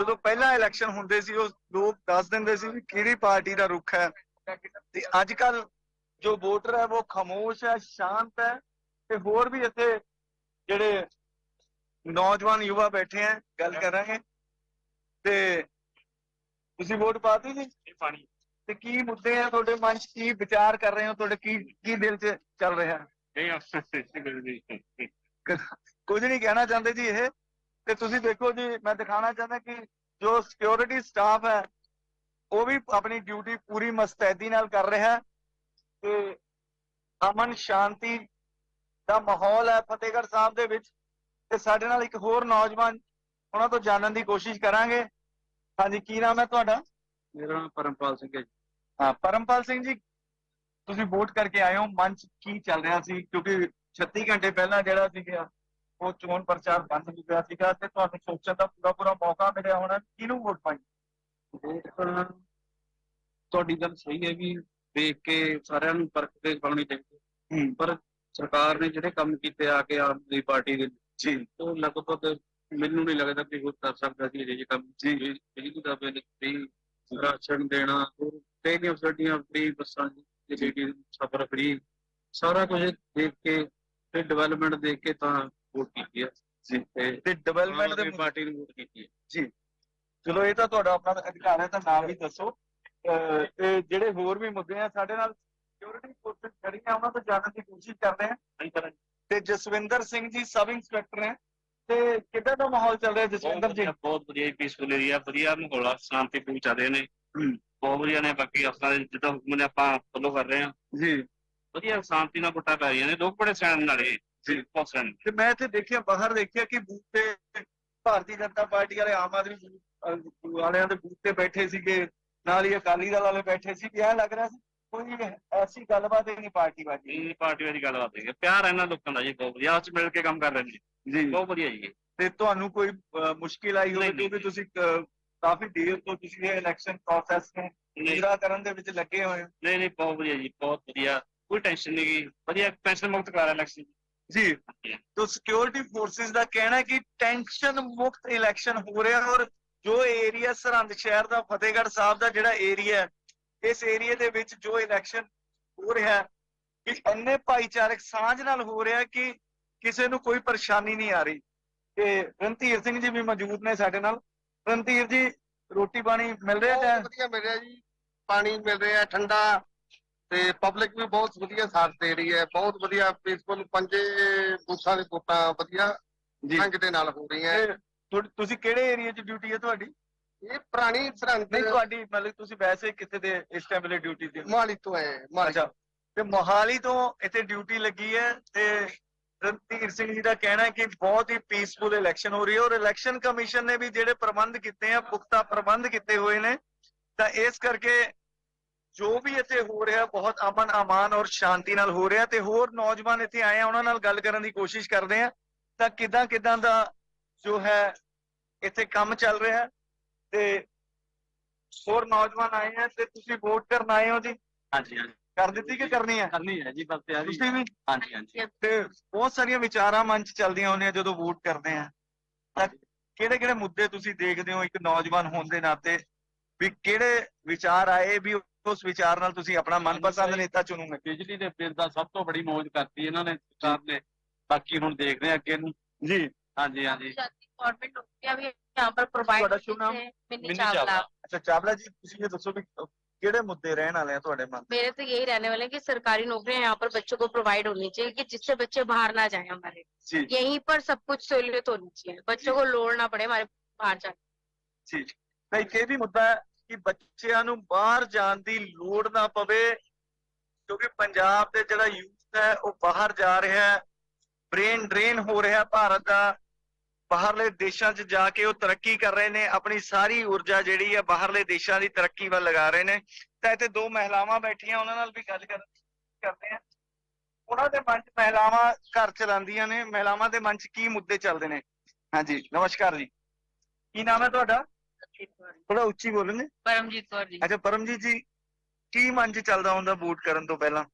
ਜਦੋਂ ਪਹਿਲਾਂ ਇਲੈਕਸ਼ਨ ਹੁੰਦੇ ਸੀ ਉਹ ਲੋਕ ਦੱਸ ਦਿੰਦੇ ਸੀ ਵੀ ਕਿਹੜੀ ਪਾਰਟੀ ਦਾ ਰੁਖ ਹੈ। ਤੇ ਅੱਜ ਕੱਲ ਜੋ ਵੋਟਰ ਹੈ ਉਹ ਖਾਮੋਸ਼ ਹੈ ਸ਼ਾਂਤ ਹੈ। ਤੇ ਹੋਰ ਵੀ ਇੱਥੇ ਜਿਹੜੇ ਨੌਜਵਾਨ ਯੁਵਾ ਬੈਠੇ ਹੈ ਗੱਲ ਕਰਾਂਗੇ। ਤੇ ਤੁਸੀਂ ਵੋਟ ਪਾਤੀ ਜੀ? ਪਾਣੀ। ਤੇ ਕੀ ਮੁੱਦੇ ਆ ਤੁਹਾਡੇ ਮਨ 'ਚ? ਕੀ ਵਿਚਾਰ ਕਰ ਰਹੇ ਹੋ? ਤੁਹਾਡੇ ਕੀ ਕੀ ਦਿਲ 'ਚ ਚੱਲ ਰਿਹਾ? ਕੁਝ ਨਹੀਂ ਕਹਿਣਾ ਚਾਹੁੰਦੇ ਜੀ ਇਹ। ਤੇ ਤੁਸੀਂ ਦੇਖੋ ਜੀ ਮੈਂ ਦਿਖਾਣਾ ਚਾਹੁੰਦਾ ਕਿ ਜੋ ਸਿਕਿਉਰਿਟੀ ਸਟਾਫ ਹੈ ਉਹ ਵੀ ਆਪਣੀ ਡਿਊਟੀ ਪੂਰੀ ਮਸਤੈਦੀ ਨਾਲ ਕਰ ਰਿਹਾ ਹੈ। ਤੇ ਅਮਨ ਸ਼ਾਂਤੀ ਦਾ ਮਾਹੌਲ ਹੈ ਫਤਿਹਗੜ੍ਹ ਸਾਹਿਬ ਦੇ ਵਿੱਚ। ਤੇ ਸਾਡੇ ਨਾਲ ਇੱਕ ਹੋਰ ਨੌਜਵਾਨ ਉਹਨਾਂ ਤੋਂ ਜਾਣਨ ਦੀ ਕੋਸ਼ਿਸ਼ ਕਰਾਂਗੇ। ਹਾਂਜੀ ਕੀ ਨਾਮ ਹੈ ਤੁਹਾਡਾ? ਮੇਰਾ ਨਾਮ ਪਰਮਪਾਲ ਸਿੰਘ ਹੈ ਹਾਂ ਪਰਮਪਾਲ ਸਿੰਘ ਜੀ ਤੁਸੀਂ ਵੋਟ ਕਰਕੇ ਆਏ ਹੋ। ਮਨ 'ਚ ਕੀ ਚੱਲ ਰਿਹਾ ਸੀ? ਕਿਉਂਕਿ 36 ਘੰਟੇ ਪਹਿਲਾਂ ਜਿਹੜਾ ਸੀਗਾ ਉਹ ਚੋਣ ਪ੍ਰਚਾਰ ਬੰਦ ਹੋ ਗਿਆ ਸੀਗਾ ਤੇ ਤੁਹਾਨੂੰ ਸੋਚਣ ਦਾ ਪੂਰਾ ਪੂਰਾ ਮੌਕਾ ਮਿਲਿਆ ਹੋਣਾ ਕਿਹਨੂੰ ਵੋਟ ਪਾਈ ਤੁਹਾਡੀ ਗੱਲ ਸਹੀ ਹੈ ਵੀ ਦੇਖ ਕੇ ਸਾਰਿਆਂ ਨੂੰ ਪਰਖ ਕੇ ਪਾਉਣੀ ਚਾਹੀਦੀ ਹੂੰ। ਪਰ ਸਰਕਾਰ ਨੇ ਜਿਹੜੇ ਕੰਮ ਕੀਤੇ ਆ ਕੇ ਆਮ ਆਦਮੀ ਪਾਰਟੀ ਦੇ ਜੀ। ਉਹ ਲਗਭਗ ਮੈਨੂੰ ਨਹੀਂ ਲੱਗਦਾ ਕਿ ਉਹ ਕਰ ਸਕਦਾ ਸੀ ਇਹ ਜਿਹੇ ਕੰਮ ਜੀ। ਬਿਜਲੀ ਦਾ ਬਿੱਲ ਫ੍ਰੀ ਰਾਸ਼ਨ ਦੇਣਾ ਹੋਰ ਕਈ ਫੈਸਿਲਿਟੀਆਂ ਫ੍ਰੀ ਬੱਸਾਂ ਦੀ ਜਿਹੜੀ ਸਫਰ ਫ੍ਰੀ ਸਾਰਾ ਕੁਝ ਦੇਖ ਕੇ ਤੇ ਡਿਵੈਲਪਮੈਂਟ ਦੇਖ ਕੇ ਤਾਂ ਵੋਟ ਕੀਤੀ ਹੈ ਜੀ ਤੇ ਡਿਵੈਲਪਮੈਂਟ ਦੇ ਪਾਰਟੀ ਨੂੰ ਵੋਟ ਕੀਤੀ ਹੈ ਚਲੋ ਇਹ ਤਾਂ ਤੁਹਾਡਾ ਆਪਣਾ ਅਧਿਕਾਰ ਹੈ ਤਾਂ ਨਾਮ ਵੀ ਦੱਸੋ। ਤੇ ਜਿਹੜੇ ਹੋਰ ਵੀ ਮੁੱਦੇ ਆ ਸਾਡੇ ਨਾਲ ਸਿਕਿਉਰਿਟੀ ਫੋਰਸਸ ਖੜੀਆਂ ਉਹਨਾਂ ਤੋਂ ਜਾਣਨ ਦੀ ਕੋਸ਼ਿਸ਼ ਕਰਦੇ ਆ। ਤੇ ਜਸਵਿੰਦਰ ਸਿੰਘ ਜੀ ਸਬ ਇੰਸਪੈਕਟਰ ਹੈ ਤੇ ਕਿੱਦਾਂ ਦਾ ਮਾਹੌਲ ਚੱਲ ਰਿਹਾ ਜਸਵਿੰਦਰ ਜੀ? ਬਹੁਤ ਵਧੀਆ ਪੀਸਫੁਲ ਏਰੀਆ ਵਧੀਆ ਮਾਹੌਲ ਆ ਸ਼ਾਂਤੀਪੂਰਨ ਚੱਲ ਰਹੇ ਨੇ। ਬਹੁਤ ਵਧੀਆ ਨੇ ਬਾਕੀ ਅਫਸਰਾਂ ਦੇ ਜਿੱਦਾਂ ਹੁਕਮ ਨੇ ਆਪਾਂ ਫੋਲੋ ਕਰ ਰਹੇ ਹਾਂ। ਜੀ। ਵਧੀਆ ਸ਼ਾਂਤੀ ਨਾਲ ਵੋਟਾਂ ਪੈ ਰਹੀਆਂ ਨੇ ਲੋਕ ਬੜੇ ਸਿਆਣੇ ਨਾਲੇ ਜੀ। ਤੇ ਮੈਂ ਇੱਥੇ ਦੇਖਿਆ ਬਾਹਰ ਦੇਖਿਆ ਕਿ ਬੂਥ ਤੇ ਭਾਰਤੀ ਜਨਤਾ ਪਾਰਟੀ ਵਾਲੇ ਆਮ ਆਦਮੀ ਵਾਲਿਆਂ ਦੇ ਬੂਥ ਤੇ ਬੈਠੇ ਸੀਗੇ ਨਾਲ ਹੀ ਅਕਾਲੀ ਦਲ ਵਾਲੇ ਬੈਠੇ ਸੀ ਕਿ ਇਹ ਲੱਗ ਰਿਹਾ ਸੀ ਕੋਈ ਐਸੀ ਗੱਲਬਾਤ ਹੀ ਨਹੀਂ ਪਾਰਟੀ ਵਾਲੀ। ਇਹ ਪਾਰਟੀ ਵਾਲੀ ਗੱਲਬਾਤ ਹੈ। ਪਿਆਰ ਇਹਨਾਂ ਲੋਕਾਂ ਦਾ ਜੀ ਬਹੁਤ ਵਧੀਆ। ਆਪਸ ਮਿਲ ਕੇ ਕੰਮ ਕਰ ਰਹੇ ਨੇ ਜੀ। ਬਹੁਤ ਵਧੀਆ ਜੀ। ਤੇ ਤੁਹਾਨੂੰ ਕੋਈ ਮੁਸ਼ਕਿਲ ਆਈ ਹੋਵੇ ਨਹੀਂ, ਨਹੀਂ। ਕਿਉਂਕਿ ਤੁਸੀਂ ਕਾਫੀ ਦੇਰ ਤੋਂ ਤੁਸੀਂ ਇਹ ਇਲੈਕਸ਼ਨ ਪ੍ਰੋਸੈਸ ਨੂੰ ਨਹੀਂ। ਪੂਰਾ ਕਰਨ ਦੇ ਵਿੱਚ ਲੱਗੇ ਹੋਏ ਨਹੀਂ ਨਹੀਂ ਬਹੁਤ ਵਧੀਆ ਜੀ ਬਹੁਤ ਵਧੀਆ। ਕੋਈ ਟੈਨਸ਼ਨ ਨਹੀਂ ਗਈ ਵਧੀਆ ਟੈਨਸ਼ਨ ਮੁਕਤ ਕਰਾ ਰਿਹਾ ਇਲੈਕਸ਼ਨ ਜੀ। तो ਸਿਕਿਉਰਿਟੀ ਫੋਰਸਿਸ ਦਾ ਕਹਿਣਾ ਕਿ ਟੈਨਸ਼ਨ ਮੁਕਤ ਇਲੈਕਸ਼ਨ ਹੋ ਰਿਹਾ ਔਰ ਜੋ ਏਰੀਆ ਸਰਹੰਦ ਸ਼ਹਿਰ ਦਾ ਫਤਿਹਗੜ੍ਹ ਸਾਹਿਬ ਦਾ ਜਿਹੜਾ ਏਰੀਆ ਇਸ ਏਰੀਆ ਦੇ ਵਿੱਚ ਜੋ ਇਲੈਕਸ਼ਨ ਹੋ ਰਿਹਾ ਹੈ ਕਿ ਇੰਨੇ ਭਾਈਚਾਰਕ ਸਾਂਝ ਨਾਲ ਹੋ ਰਿਹਾ ਕਿ ਕਿਸੇ ਨੂੰ ਕੋਈ ਪਰੇਸ਼ਾਨੀ ਨਹੀਂ ਆ ਰਹੀ। ਤੇ ਰਣਧੀਰ ਸਿੰਘ ਜੀ ਵੀ ਮੌਜੂਦ ਨੇ ਸਾਡੇ ਨਾਲ। ਰਣਧੀਰ ਜੀ ਰੋਟੀ ਪਾਣੀ ਮਿਲ ਰਿਹਾ ਹੈ? ਵਧੀਆ ਮਿਲ ਰਿਹਾ ਜੀ। ਪਾਣੀ ਮਿਲ ਰਿਹਾ ਠੰਡਾ। ਤੇ ਪਬਲਿਕ ਵੀ ਬਹੁਤ ਵਧੀਆ ਸਾਥ ਦੇ ਰਹੀ ਹੈ ਬਹੁਤ ਵਧੀਆ ਪੀਸਫੁਲ ਪੰਜੇ ਬੂਥਾਂ ਦੇ ਵੋਟਾਂ ਵਧੀਆ ਜੀ। ਢੰਗ ਦੇ ਨਾਲ ਹੋ ਰਹੀਆਂ। ਤੇ ਤੁਹਾ- ਤੁਸੀਂ ਕਿਹੜੇ ਏਰੀਆ 'ਚ ਡਿਊਟੀ ਹੈ ਤੁਹਾਡੀ? ਇਹ ਪੁਰਾਣੀ ਸਰਹੰਦ ਨਹੀਂ ਤੁਹਾਡੀ ਮਤਲਬ ਤੁਸੀਂ ਵੈਸੇ ਕਿੱਥੇ ਦੇ ਇਸ ਟਾਈਮ ਵੇਲੇ ਡਿਊਟੀ ਤੇ ਹੋ? ਮੋਹਾਲੀ ਤੋਂ ਹੈ ਅੱਛਾ। ਤੇ ਮੋਹਾਲੀ ਤੋਂ ਇੱਥੇ ਡਿਊਟੀ ਲੱਗੀ ਹੈ ਤੇ ਰਣਧੀਰ ਸਿੰਘ ਜੀ ਦਾ ਕਹਿਣਾ ਹੈ ਕਿ ਬਹੁਤ ਹੀ ਪੀਸਫੁਲ ਇਲੈਕਸ਼ਨ ਹੋ ਰਹੀ ਹੈ ਔਰ ਇਲੈਕਸ਼ਨ ਕਮਿਸ਼ਨ ਨੇ ਵੀ ਜਿਹੜੇ ਪ੍ਰਬੰਧ ਕੀਤੇ ਆ ਪੁਖਤਾ ਪ੍ਰਬੰਧ ਕੀਤੇ ਹੋਏ ਨੇ ਤਾਂ ਇਸ ਕਰਕੇ ਜੋ ਵੀ ਇੱਥੇ ਹੋ ਰਿਹਾ ਬਹੁਤ ਅਮਨ ਅਮਾਨ ਔਰ ਸ਼ਾਂਤੀ ਨਾਲ ਹੋ ਰਿਹਾ ਤੇ ਹੋਰ ਨੌਜਵਾਨ ਇੱਥੇ ਆਏ ਆ ਉਹਨਾਂ ਨਾਲ ਗੱਲ ਕਰਨ ਦੀ ਕੋਸ਼ਿਸ਼ ਕਰਦੇ ਆ। ਤਾਂ ਕਿਦਾਂ ਕਿਦਾਂ ਦਾ ਜੋ ਹੈ ਇੱਥੇ ਕੰਮ ਚੱਲ ਰਿਹਾ ਤੇ ਹੋਰ ਨੌਜਵਾਨ ਆਏ ਆ ਤੇ ਤੁਸੀਂ ਵੋਟ ਕਰਨ ਆਏ ਹੋ ਜੀ? ਹਾਂਜੀ ਹਾਂਜੀ। ਕਰ ਦਿੱਤੀ ਕਿ ਕਰਨੀ ਹੈ ਕਰਨੀ ਹੈ ਜੀ ਬਸ ਤਿਆਰੀ ਤੁਸੀਂ ਵੀ? ਹਾਂਜੀ ਹਾਂਜੀ। ਤੇ ਬਹੁਤ ਸਾਰੀਆਂ ਵਿਚਾਰਾਂ ਮਨ ਚ ਚੱਲਦੀਆਂ ਹੁੰਦੀਆਂ ਜਦੋਂ ਵੋਟ ਕਰਦੇ ਆ। ਤਾਂ ਕਿਹੜੇ ਕਿਹੜੇ ਮੁੱਦੇ ਤੁਸੀਂ ਦੇਖਦੇ ਹੋ ਇੱਕ ਨੌਜਵਾਨ ਹੋਣ ਦੇ ਨਾਤੇ? ਵੀ ਕਿਹੜੇ ਵਿਚਾਰ ਆਏ ਵੀ ਉਸ ਵਿਚਾਰ ਨਾਲ ਤੁਸੀਂ ਆਪਣਾ ਮਨਪਸੰਦ ਨੇਤਾ ਚੁਣੋਗੇ ਬਿਜਲੀ ਦੇ ਬਿੱਲ ਦਾ ਸਭ ਤੋਂ ਬੜੀ ਮੌਜ ਕਰਤੀ ਇਹਨਾਂ ਨੇ ਸਰਕਾਰ ਨੇ ਬਾਕੀ ਹੁਣ ਦੇਖਦੇ ਆ ਅੱਗੇ ਨੂੰ ਜੀ ਹਾਂਜੀ ਹਾਂਜੀ गवर्नमेंट नौकरियां भी यहाँ पर प्रोवाइड ਤੁਹਾਡਾ ਸ਼ੁਭ ਨਾਮ मिन्नी मिन्नी चावला चावला। ਅੱਛਾ ਚਾਵਲਾ ਜੀ ਤੁਸੀਂ ਇਹ ਦੱਸੋ ਵੀ ਅਹ, ਕਿਹੜੇ ਮੁੱਦੇ ਰਹਿਣ ਵਾਲੇ ਆ ਤੁਹਾਡੇ ਮਨ मेरे तो यही रहने वाले हैं कि सरकारी नौकरियां यहाँ पर बच्चों को प्रोवाइड होनी चाहिए कि जिससे बच्चे बाहर ना जाए हमारे ਜੀ यहीं पर सब कुछ सहूलियत होनी चाहिए बच्चों को लोड ना पड़े हमारे बाहर जाने ਜੀ ਤਾਂ ਇੱਕ ਇਹ ਵੀ ਮੁੱਦਾ ਹੈ ਕਿ ਬੱਚਿਆਂ ਨੂੰ ਬਾਹਰ ਜਾਣ ਦੀ ਲੋੜ ਨਾ ਪਵੇ, ਕਿਉਂਕਿ ਪੰਜਾਬ ਦੇ ਜਿਹੜਾ ਯੂਥ ਹੈ, ਉਹ ਬਾਹਰ ਜਾ ਰਿਹਾ ਹੈ। ਬ੍ਰੇਨ ਡਰੇਨ ਹੋ ਰਿਹਾ ਭਾਰਤ ਦਾ। ਬਾਹਰਲੇ ਦੇਸ਼ਾਂ 'ਚ ਜਾ ਕੇ ਉਹ ਤਰੱਕੀ ਕਰ ਰਹੇ ਨੇ। ਆਪਣੀ ਸਾਰੀ ਊਰਜਾ ਜਿਹੜੀ ਹੈ, ਬਾਹਰਲੇ ਦੇਸ਼ਾਂ ਦੀ ਤਰੱਕੀ ਵੱਲ ਲਗਾ ਰਹੇ ਨੇ। ਤਾਂ ਇੱਥੇ ਦੋ ਮਹਿਲਾਵਾਂ ਬੈਠੀਆਂ, ਉਹਨਾਂ ਨਾਲ ਵੀ ਗੱਲ ਕਰਦੇ ਆ ਉਹਨਾਂ ਦੇ ਮਨ 'ਚ ਮਹਿਲਾਵਾਂ ਘਰ ਚਲਾਉਂਦੀਆਂ ਨੇ। ਮਹਿਲਾਵਾਂ ਦੇ ਮਨ 'ਚ ਕੀ ਮੁੱਦੇ ਚੱਲਦੇ ਨੇ? ਹਾਂਜੀ, ਨਮਸਕਾਰ ਜੀ। ਕੀ ਨਾਮ ਹੈ ਤੁਹਾਡਾ? ਥੋੜਾ ਉੱਚੀ ਬੋਲਣਗੇ ਪਰਮਜੀਤ ਕੌਰ ਜੀ ਅੱਛਾ ਪਰਮਜੀਤ ਜੀ ਕੀ ਮਨ 'ਚ ਚੱਲਦਾ ਹੁੰਦਾ ਬੂਟ ਕਰਨ ਤੋਂ ਪਹਿਲਾਂ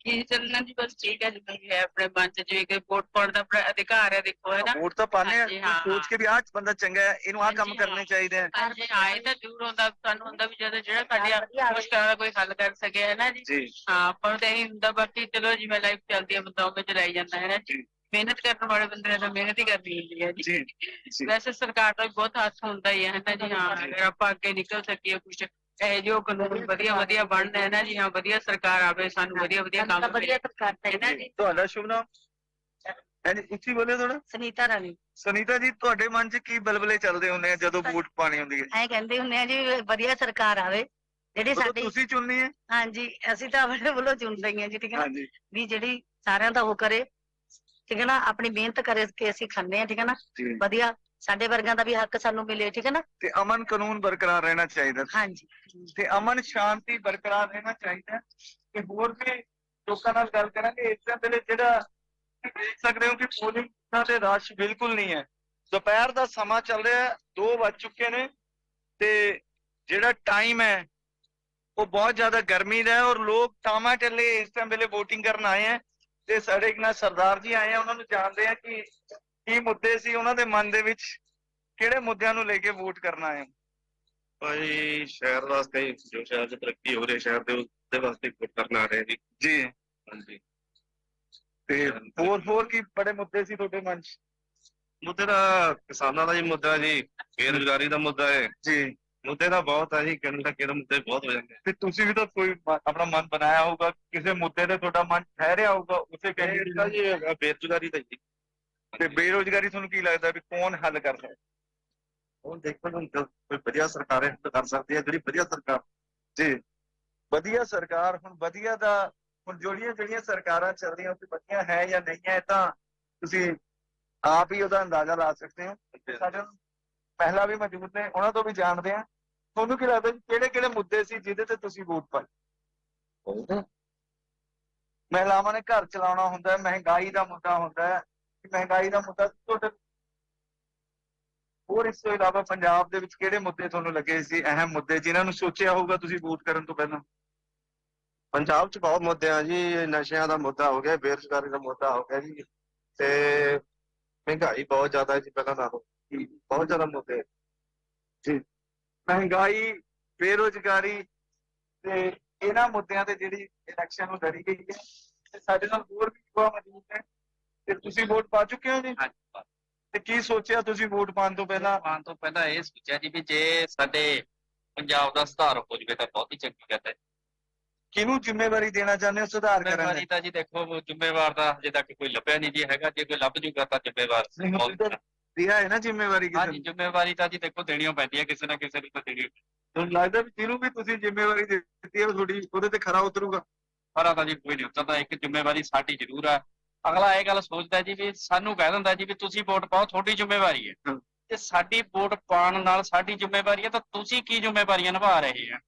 ਕੀ ਚੱਲਣਾ ਜੀ ਬਸ ਠੀਕ ਹੈ ਜਿੱਦਾਂ ਵੀ ਹੈ ਆਪਣੇ ਮਨ 'ਚ ਜਿਵੇਂ ਕਿ ਵੋਟ ਪਾਉਣ ਦਾ ਆਪਣਾ ਅਧਿਕਾਰ ਹੈ ਦੇਖੋ ਹੈ ਨਾ ਵੋਟ ਤਾਂ ਪਾਣੇ ਆ ਹਾਂਜੀ, ਹਾਂ, ਸੋਚ ਕੇ ਵੀ ਆਹ ਬੰਦਾ ਚੰਗਾ ਹੈ ਇਹਨੂੰ ਆਹ ਕੰਮ ਹਾਂਜੀ, ਹਾਂ। ਕਰਨੇ ਚਾਹੀਦੇ ਆ ਪਰ ਆਏ ਤਾਂ ਜ਼ਰੂਰ ਹੁੰਦਾ ਸਾਨੂੰ ਹੁੰਦਾ ਵੀ ਜਦੋਂ ਜਿਹੜਾ ਸਾਡੀਆਂ ਮੁਸ਼ਕਲਾਂ ਦਾ ਕੋਈ ਹੱਲ ਕਰ ਸਕੇ ਹੈ ਨਾ ਜੀ ਜੀ ਹਾਂ ਆਪਾਂ ਨੂੰ ਤਾਂ ਇਹੀ ਹੁੰਦਾ ਬਾਕੀ ਚਲੋ ਜਿਵੇਂ ਲਾਈਫ ਚੱਲਦੀ ਹੈ ਬੰਦਾ ਉਵੇਂ ਚਲਾਈ ਜਾਂਦਾ ਹੈ ਨਾ ਜੀ ਮਿਹਨਤ ਕਰਨ ਵਾਲੇ ਬੰਦੇ ਨੇ ਤਾਂ ਮਿਹਨਤ ਹੀ ਕਰਨੀ ਹੁੰਦੀ ਹੈ ਜੀ। ਵੈਸੇ ਸਰਕਾਰ ਦਾ ਵੀ ਬਹੁਤ ਹੱਥ ਹੁੰਦਾ ਹੀ ਹੈ ਨਾ ਜੀ ਹਾਂ ਅਗਰ ਆਪਾਂ ਅੱਗੇ ਨਿਕਲ ਸਕੀਏ ਕੁਝ ਇਹ ਜੋ ਕਾਨੂੰਨ ਵਧੀਆ ਵਧੀਆ ਬਣਨਾ ਹੈ ਨਾ ਜੀ ਹਾਂ ਵਧੀਆ ਸਰਕਾਰ ਆਵੇ ਸਾਨੂੰ ਵਧੀਆ ਵਧੀਆ ਕੰਮ ਵਧੀਆ ਸਰਕਾਰ ਹੈ ਨਾ ਜੀ। ਤੁਹਾਡਾ ਸ਼ੁਭ ਨਾਮ? ਐਂਡ ਉੱਚੀ ਬੋਲੇ ਥੋੜਾ ਸੁਨੀਤਾ ਰਾਣੀ। ਸੁਨੀਤਾ ਜੀ ਤੁਹਾਡੇ ਮਨ 'ਚ ਕੀ ਬਲਬਲੇ ਚੱਲਦੇ ਹੁੰਦੇ ਆ ਜਦੋਂ ਵੋਟ ਪਾਣੀ ਹੁੰਦੀ ਹੈ? ਐ ਕਹਿੰਦੇ ਹੁੰਦੇ ਆ ਜੀ ਵਧੀਆ ਸਰਕਾਰ ਆਵੇ ਜਿਹੜੇ ਸਾਡੇ ਤੁਸੀਂ ਚੁਣਨੀ ਹੈ? ਹਾਂਜੀ ਅਸੀਂ ਤਾਂ ਆਪਣੇ ਵੱਲੋਂ ਚੁਣ ਲਈਆਂ ਜੀ ਠੀਕ ਹੈ ਨਾ। ਵੀ ਜਿਹੜੀ ਸਾਰਿਆਂ ਦਾ ਉਹ ਕਰੇ ਠੀਕ ਹੈ ਨਾ? ਆਪਣੀ ਮਿਹਨਤ ਕਰੇ ਕੇ ਅਸੀਂ ਖਾਂਦੇ ਆ ਠੀਕ ਹੈ ਨਾ? ਜੀ। ਵਧੀਆ। ਸਾਡੇ ਵਰਗਾਂ ਦਾ ਵੀ ਹੱਕ ਸਾਨੂੰ ਮਿਲੇ ਠੀਕ ਹੈ ਨਾ? ਤੇ ਅਮਨ ਕਾਨੂੰਨ ਬਰਕਰਾਰ ਰਹਿਣਾ ਚਾਹੀਦਾ ਹਾਂਜੀ। ਤੇ ਅਮਨ ਸ਼ਾਂਤੀ ਬਰਕਰਾਰ ਰਹਿਣਾ ਚਾਹੀਦਾ। ਤੇ ਹੋਰ ਵੀ ਲੋਕਾਂ ਨਾਲ ਗੱਲ ਕਰਾਂਗੇ। ਇਸ ਵੇਲੇ ਜਿਹੜਾ ਤੁਸੀਂ ਦੇਖ ਸਕਦੇ ਹੋ ਕਿ ਪੋਲਿੰਗ ਦਾ ਤੇ ਰਸ਼ ਬਿਲਕੁਲ ਨਹੀਂ ਹੈ। ਦੁਪਹਿਰ ਦਾ ਸਮਾਂ ਚੱਲ ਰਿਹਾ ਹੈ 2 ਵੱਜ ਚੁੱਕੇ ਨੇ ਤੇ ਜਿਹੜਾ ਟਾਈਮ ਹੈ ਉਹ ਬਹੁਤ ਜ਼ਿਆਦਾ ਗਰਮੀ ਦਾ ਹੈ ਔਰ ਲੋਕ ਟਾਮਾ ਟੱਲੇ ਇਸ ਟਾਈਮ ਵੇਲੇ VOTING ਕਰਨ ਆਏ ਹੈ। ਤੇ ਸਾਡੇ ਇੱਕ ਨਾਲ ਸਰਦਾਰ ਜੀ ਆਏ ਆ ਉਹਨਾਂ ਨੂੰ ਜਾਣਦੇ ਆ ਕਿ ਕੀ ਮੁੱਦੇ ਸੀ ਉਹਨਾਂ ਦੇ ਮਨ ਦੇ ਵਿੱਚ ਕਿਹੜੇ ਮੁੱਦਿਆਂ ਨੂੰ ਲੈ ਕੇ ਵੋਟ ਕਰਨਾ ਹੈ। ਭਾਈ ਸ਼ਹਿਰ ਵਾਸਤੇ ਜੋ ਸ਼ਹਿਰ 'ਚ ਤਰੱਕੀ ਹੋ ਰਹੀ ਸ਼ਹਿਰ ਦੇ ਉਹਦੇ ਵਾਸਤੇ ਵੋਟ ਕਰਨ ਆ ਰਹੇ ਜੀ ਜੀ। ਹਾਂਜੀ। ਤੇ ਹੋਰ ਹੋਰ ਕੀ ਬੜੇ ਮੁੱਦੇ ਸੀ ਤੁਹਾਡੇ ਮਨ 'ਚ? ਮੁੱਦੇ ਦਾ ਕਿਸਾਨਾਂ ਦਾ ਜੀ ਮੁੱਦਾ ਜੀ ਬੇਰੁਜ਼ਗਾਰੀ ਦਾ ਮੁੱਦਾ ਹੈ। ਜੀ। ਮੁੱਦੇ ਤਾਂ ਬਹੁਤ ਹੈ ਜੀ ਕਿੰਨੇ ਦਾ ਕਿਹੜੇ ਮੁੱਦੇ ਬਹੁਤ ਹੋ ਜਾਂਦੇ ਤੇ ਤੁਸੀਂ ਵੀ ਤਾਂ ਕੋਈ ਆਪਣਾ ਮਨ ਬਣਾਇਆ ਹੋਊਗਾ ਕਿਸੇ ਮੁੱਦੇ ਤੇ ਤੁਹਾਡਾ ਮਨ ਠਹਿਰਿਆ ਹੋਊਗਾ ਉਸੇ ਆ ਕੈਂਡੀਡੇਟ ਜੀ ਹੈਗਾ ਬੇਰੁਜ਼ਗਾਰੀ ਦਾ ਜੀ। ਤੇ ਬੇਰੋਜ਼ਗਾਰੀ ਤੁਹਾਨੂੰ ਕੀ ਲੱਗਦਾ ਵੀ ਕੌਣ ਹੱਲ ਕਰ ਸਕਦਾ? ਹੁਣ ਦੇਖੋ ਹੁਣ ਜੋ ਕੋਈ ਵਧੀਆ ਸਰਕਾਰ ਹੈ ਤਾਂ ਕਰ ਸਕਦੀ ਹੈ ਜਿਹੜੀ ਵਧੀਆ ਸਰਕਾਰ ਜੀ ਵਧੀਆ ਸਰਕਾਰ ਹੁਣ ਵਧੀਆ ਦਾ ਹੁਣ ਜਿਹੜੀਆਂ ਜਿਹੜੀਆਂ ਸਰਕਾਰਾਂ ਚੱਲਦੀਆਂ ਉਹ 'ਚ ਵਧੀਆ ਹੈ ਜਾਂ ਨਹੀਂ ਹੈ ਤਾਂ ਤੁਸੀਂ ਆਪ ਹੀ ਉਹਦਾ ਅੰਦਾਜ਼ਾ ਲਾ ਸਕਦੇ ਹੋ। ਸਾਡੇ ਪਹਿਲਾਂ ਵੀ ਮੌਜੂਦ ਨੇ ਉਹਨਾਂ ਤੋਂ ਵੀ ਜਾਣਦੇ ਆ। ਤੁਹਾਨੂੰ ਕੀ ਲੱਗਦਾ ਜੀ ਕਿਹੜੇ ਕਿਹੜੇ ਮੁੱਦੇ ਸੀ ਜਿਹਦੇ ਤੇ ਤੁਸੀਂ ਵੋਟ ਪਾਈ? ਮਹਿਲਾਵਾਂ ਨੇ ਘਰ ਚਲਾਉਣਾ ਹੁੰਦਾ ਹੈ ਮਹਿੰਗਾਈ ਦਾ ਮੁੱਦਾ ਹੁੰਦਾ ਹੈ। ਕਿ ਮਹਿੰਗਾਈ ਦਾ ਮੁੱਦਾ ਤੁਹਾਡੇ ਹੋਰ ਇਸ ਤੋਂ ਇਲਾਵਾ ਪੰਜਾਬ ਦੇ ਵਿੱਚ ਕਿਹੜੇ ਮੁੱਦੇ ਤੁਹਾਨੂੰ ਲੱਗੇ ਸੀ ਅਹਿਮ ਮੁੱਦੇ ਜਿਨ੍ਹਾਂ ਨੂੰ ਸੋਚਿਆ ਹੋਊਗਾ ਤੁਸੀਂ ਵੋਟ ਕਰਨ ਤੋਂ ਪਹਿਲਾਂ? ਪੰਜਾਬ 'ਚ ਬਹੁਤ ਮੁੱਦੇ ਆ ਜੀ ਨਸ਼ਿਆਂ ਦਾ ਮੁੱਦਾ ਹੋ ਗਿਆ ਬੇਰੁਜ਼ਗਾਰੀ ਦਾ ਮੁੱਦਾ ਹੋ ਗਿਆ ਜੀ ਤੇ ਮਹਿੰਗਾਈ ਬਹੁਤ ਜ਼ਿਆਦਾ ਜੀ ਪਹਿਲਾਂ ਨਾਲੋਂ। ਬਹੁਤ ਜ਼ਿਆਦਾ ਮੁੱਦੇ ਮਹਿੰਗਾਈ ਬੇਰੋਜ਼ਗਾਰੀ ਤੇ ਇਹਨਾਂ ਮੁੱਦਿਆਂ ਤੇ ਜਿਹੜੀ ਇਲੈਕਸ਼ਨ ਨੂੰ ਲੜੀ ਗਈ ਹੈ ਤੇ ਸਾਡੇ ਨਾਲ ਹੋਰ ਵੀ ਯੁਵਾ ਮੌਜੂਦ ਨੇ ਤੇ ਤੁਸੀਂ ਵੋਟ ਪਾ ਚੁੱਕੇ ਹੋ ਜੀ? ਤੇ ਕੀ ਸੋਚਿਆ ਤੁਸੀਂ ਵੋਟ ਪਾਉਣ ਤੋਂ ਪਹਿਲਾਂ? ਪਾਉਣ ਤੋਂ ਪਹਿਲਾਂ ਇਹ ਸੋਚਿਆ ਜੀ ਵੀ ਜੇ ਸਾਡੇ ਪੰਜਾਬ ਦਾ ਸੁਧਾਰ ਹੋ ਜਵੇ ਤਾਂ ਬਹੁਤ ਹੀ ਚੰਗੀ ਗੱਲ ਹੈ ਕਿਹਨੂੰ ਜ਼ਿੰਮੇਵਾਰੀ ਦੇਣਾ ਚਾਹੁੰਦੇ ਹੋ ਸੁਧਾਰ ਕਰਨ ਜ਼ਿੰਮੇਵਾਰੀ ਦੀ ਤਾਂ ਜੀ ਦੇਖੋ ਜ਼ਿੰਮੇਵਾਰ ਦਾ ਹਜੇ ਤੱਕ ਕੋਈ ਲੱਭਿਆ ਨਹੀਂ ਜੀ ਹੈਗਾ। ਜੇ ਕੋਈ ਲੱਭ ਜੂਗਾ ਤਾਂ ਜ਼ਿੰਮੇਵਾਰ ਦਿਆ ਹੈ ਨਾ ਜ਼ਿੰਮੇਵਾਰੀ ਕਿਸੇ ਹਾਂਜੀ ਨੂੰ ਜ਼ਿੰਮੇਵਾਰੀ ਤਾਂ ਜੀ ਦੇਖੋ ਦੇਣੀ ਓ ਪੈਂਦੀ ਹੈ ਕਿਸੇ ਨਾ ਕਿਸੇ ਨੂੰ ਤਾਂ ਦੇਣੀ ਓ ਤੁਹਾਨੂੰ ਲੱਗਦਾ ਵੀ ਜਿਹਨੂੰ ਵੀ ਤੁਸੀਂ ਜ਼ਿੰਮੇਵਾਰੀ ਦੇ ਦਿੱਤੀ ਹੈ ਉਹ ਤੁਹਾਡੀ ਉਹਦੇ ਤੇ ਖਰਾ ਉਤਰੂਗਾ? ਪਰ ਤਾਂ ਜੀ ਕੋਈ ਨਹੀਂ ਉਤਰਦਾ ਇੱਕ ਜ਼ਿੰਮੇਵਾਰੀ ਸਾਡੀ ਜ਼ਰੂਰ ਆ ਅਗਲਾ ਇਹ ਗੱਲ ਸੋਚਦਾ ਜੀ ਵੀ ਸਾਨੂੰ ਕਹਿ ਦਿੰਦਾ ਜੀ ਵੀ ਤੁਸੀਂ ਵੋਟ ਪਾਓ ਤੁਹਾਡੀ ਜ਼ਿੰਮੇਵਾਰੀ ਹੈ। ਤੇ ਸਾਡੀ ਵੋਟ ਪਾਉਣ ਨਾਲ ਸਾਡੀ ਜ਼ਿੰਮੇਵਾਰੀ ਹੈ ਤਾਂ ਤੁਸੀਂ ਕੀ ਜ਼ਿੰਮੇਵਾਰੀਆਂ ਨਿਭਾ ਰਹੇ ਆ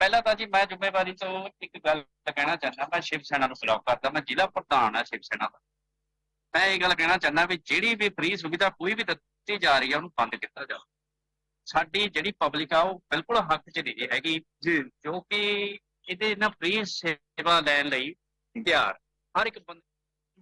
ਪਹਿਲਾਂ ਤਾਂ ਜੀ ਮੈਂ ਜ਼ਿੰਮੇਵਾਰੀ ਤੋਂ ਇੱਕ ਗੱਲ ਕਹਿਣਾ ਚਾਹੁੰਦਾ ਮੈਂ ਸ਼ਿਵ ਸੈਨਾ ਨੂੰ ਬਿਲੋਂਗ ਕਰਦਾ ਮੈਂ ਜ਼ਿਲ੍ਹਾ ਪ੍ਰਧਾਨ ਆ ਸ਼ਿਵ ਸੈਨਾ ਦਾ। ਮੈਂ ਇਹ ਗੱਲ ਕਹਿਣਾ ਚਾਹੁੰਦਾ ਵੀ ਜਿਹੜੀ ਵੀ ਫ੍ਰੀ ਸੁਵਿਧਾ ਕੋਈ ਵੀ ਦਿੱਤੀ ਜਾ ਰਹੀ ਹੈ ਉਹਨੂੰ ਬੰਦ ਕੀਤਾ ਜਾਵੇ। ਸਾਡੀ ਜਿਹੜੀ ਪਬਲਿਕ ਆ ਉਹ ਬਿਲਕੁਲ ਹੱਕ 'ਚ ਨਹੀਂ ਹੈਗੀ। ਜੀ। ਜੋ ਕਿ ਇਹਦੇ ਨਾਲ ਫ੍ਰੀ ਸੇਵਾ ਲੈਣ ਲਈ ਤਿਆਰ। ਹਰ ਇੱਕ ਬੰਦਾ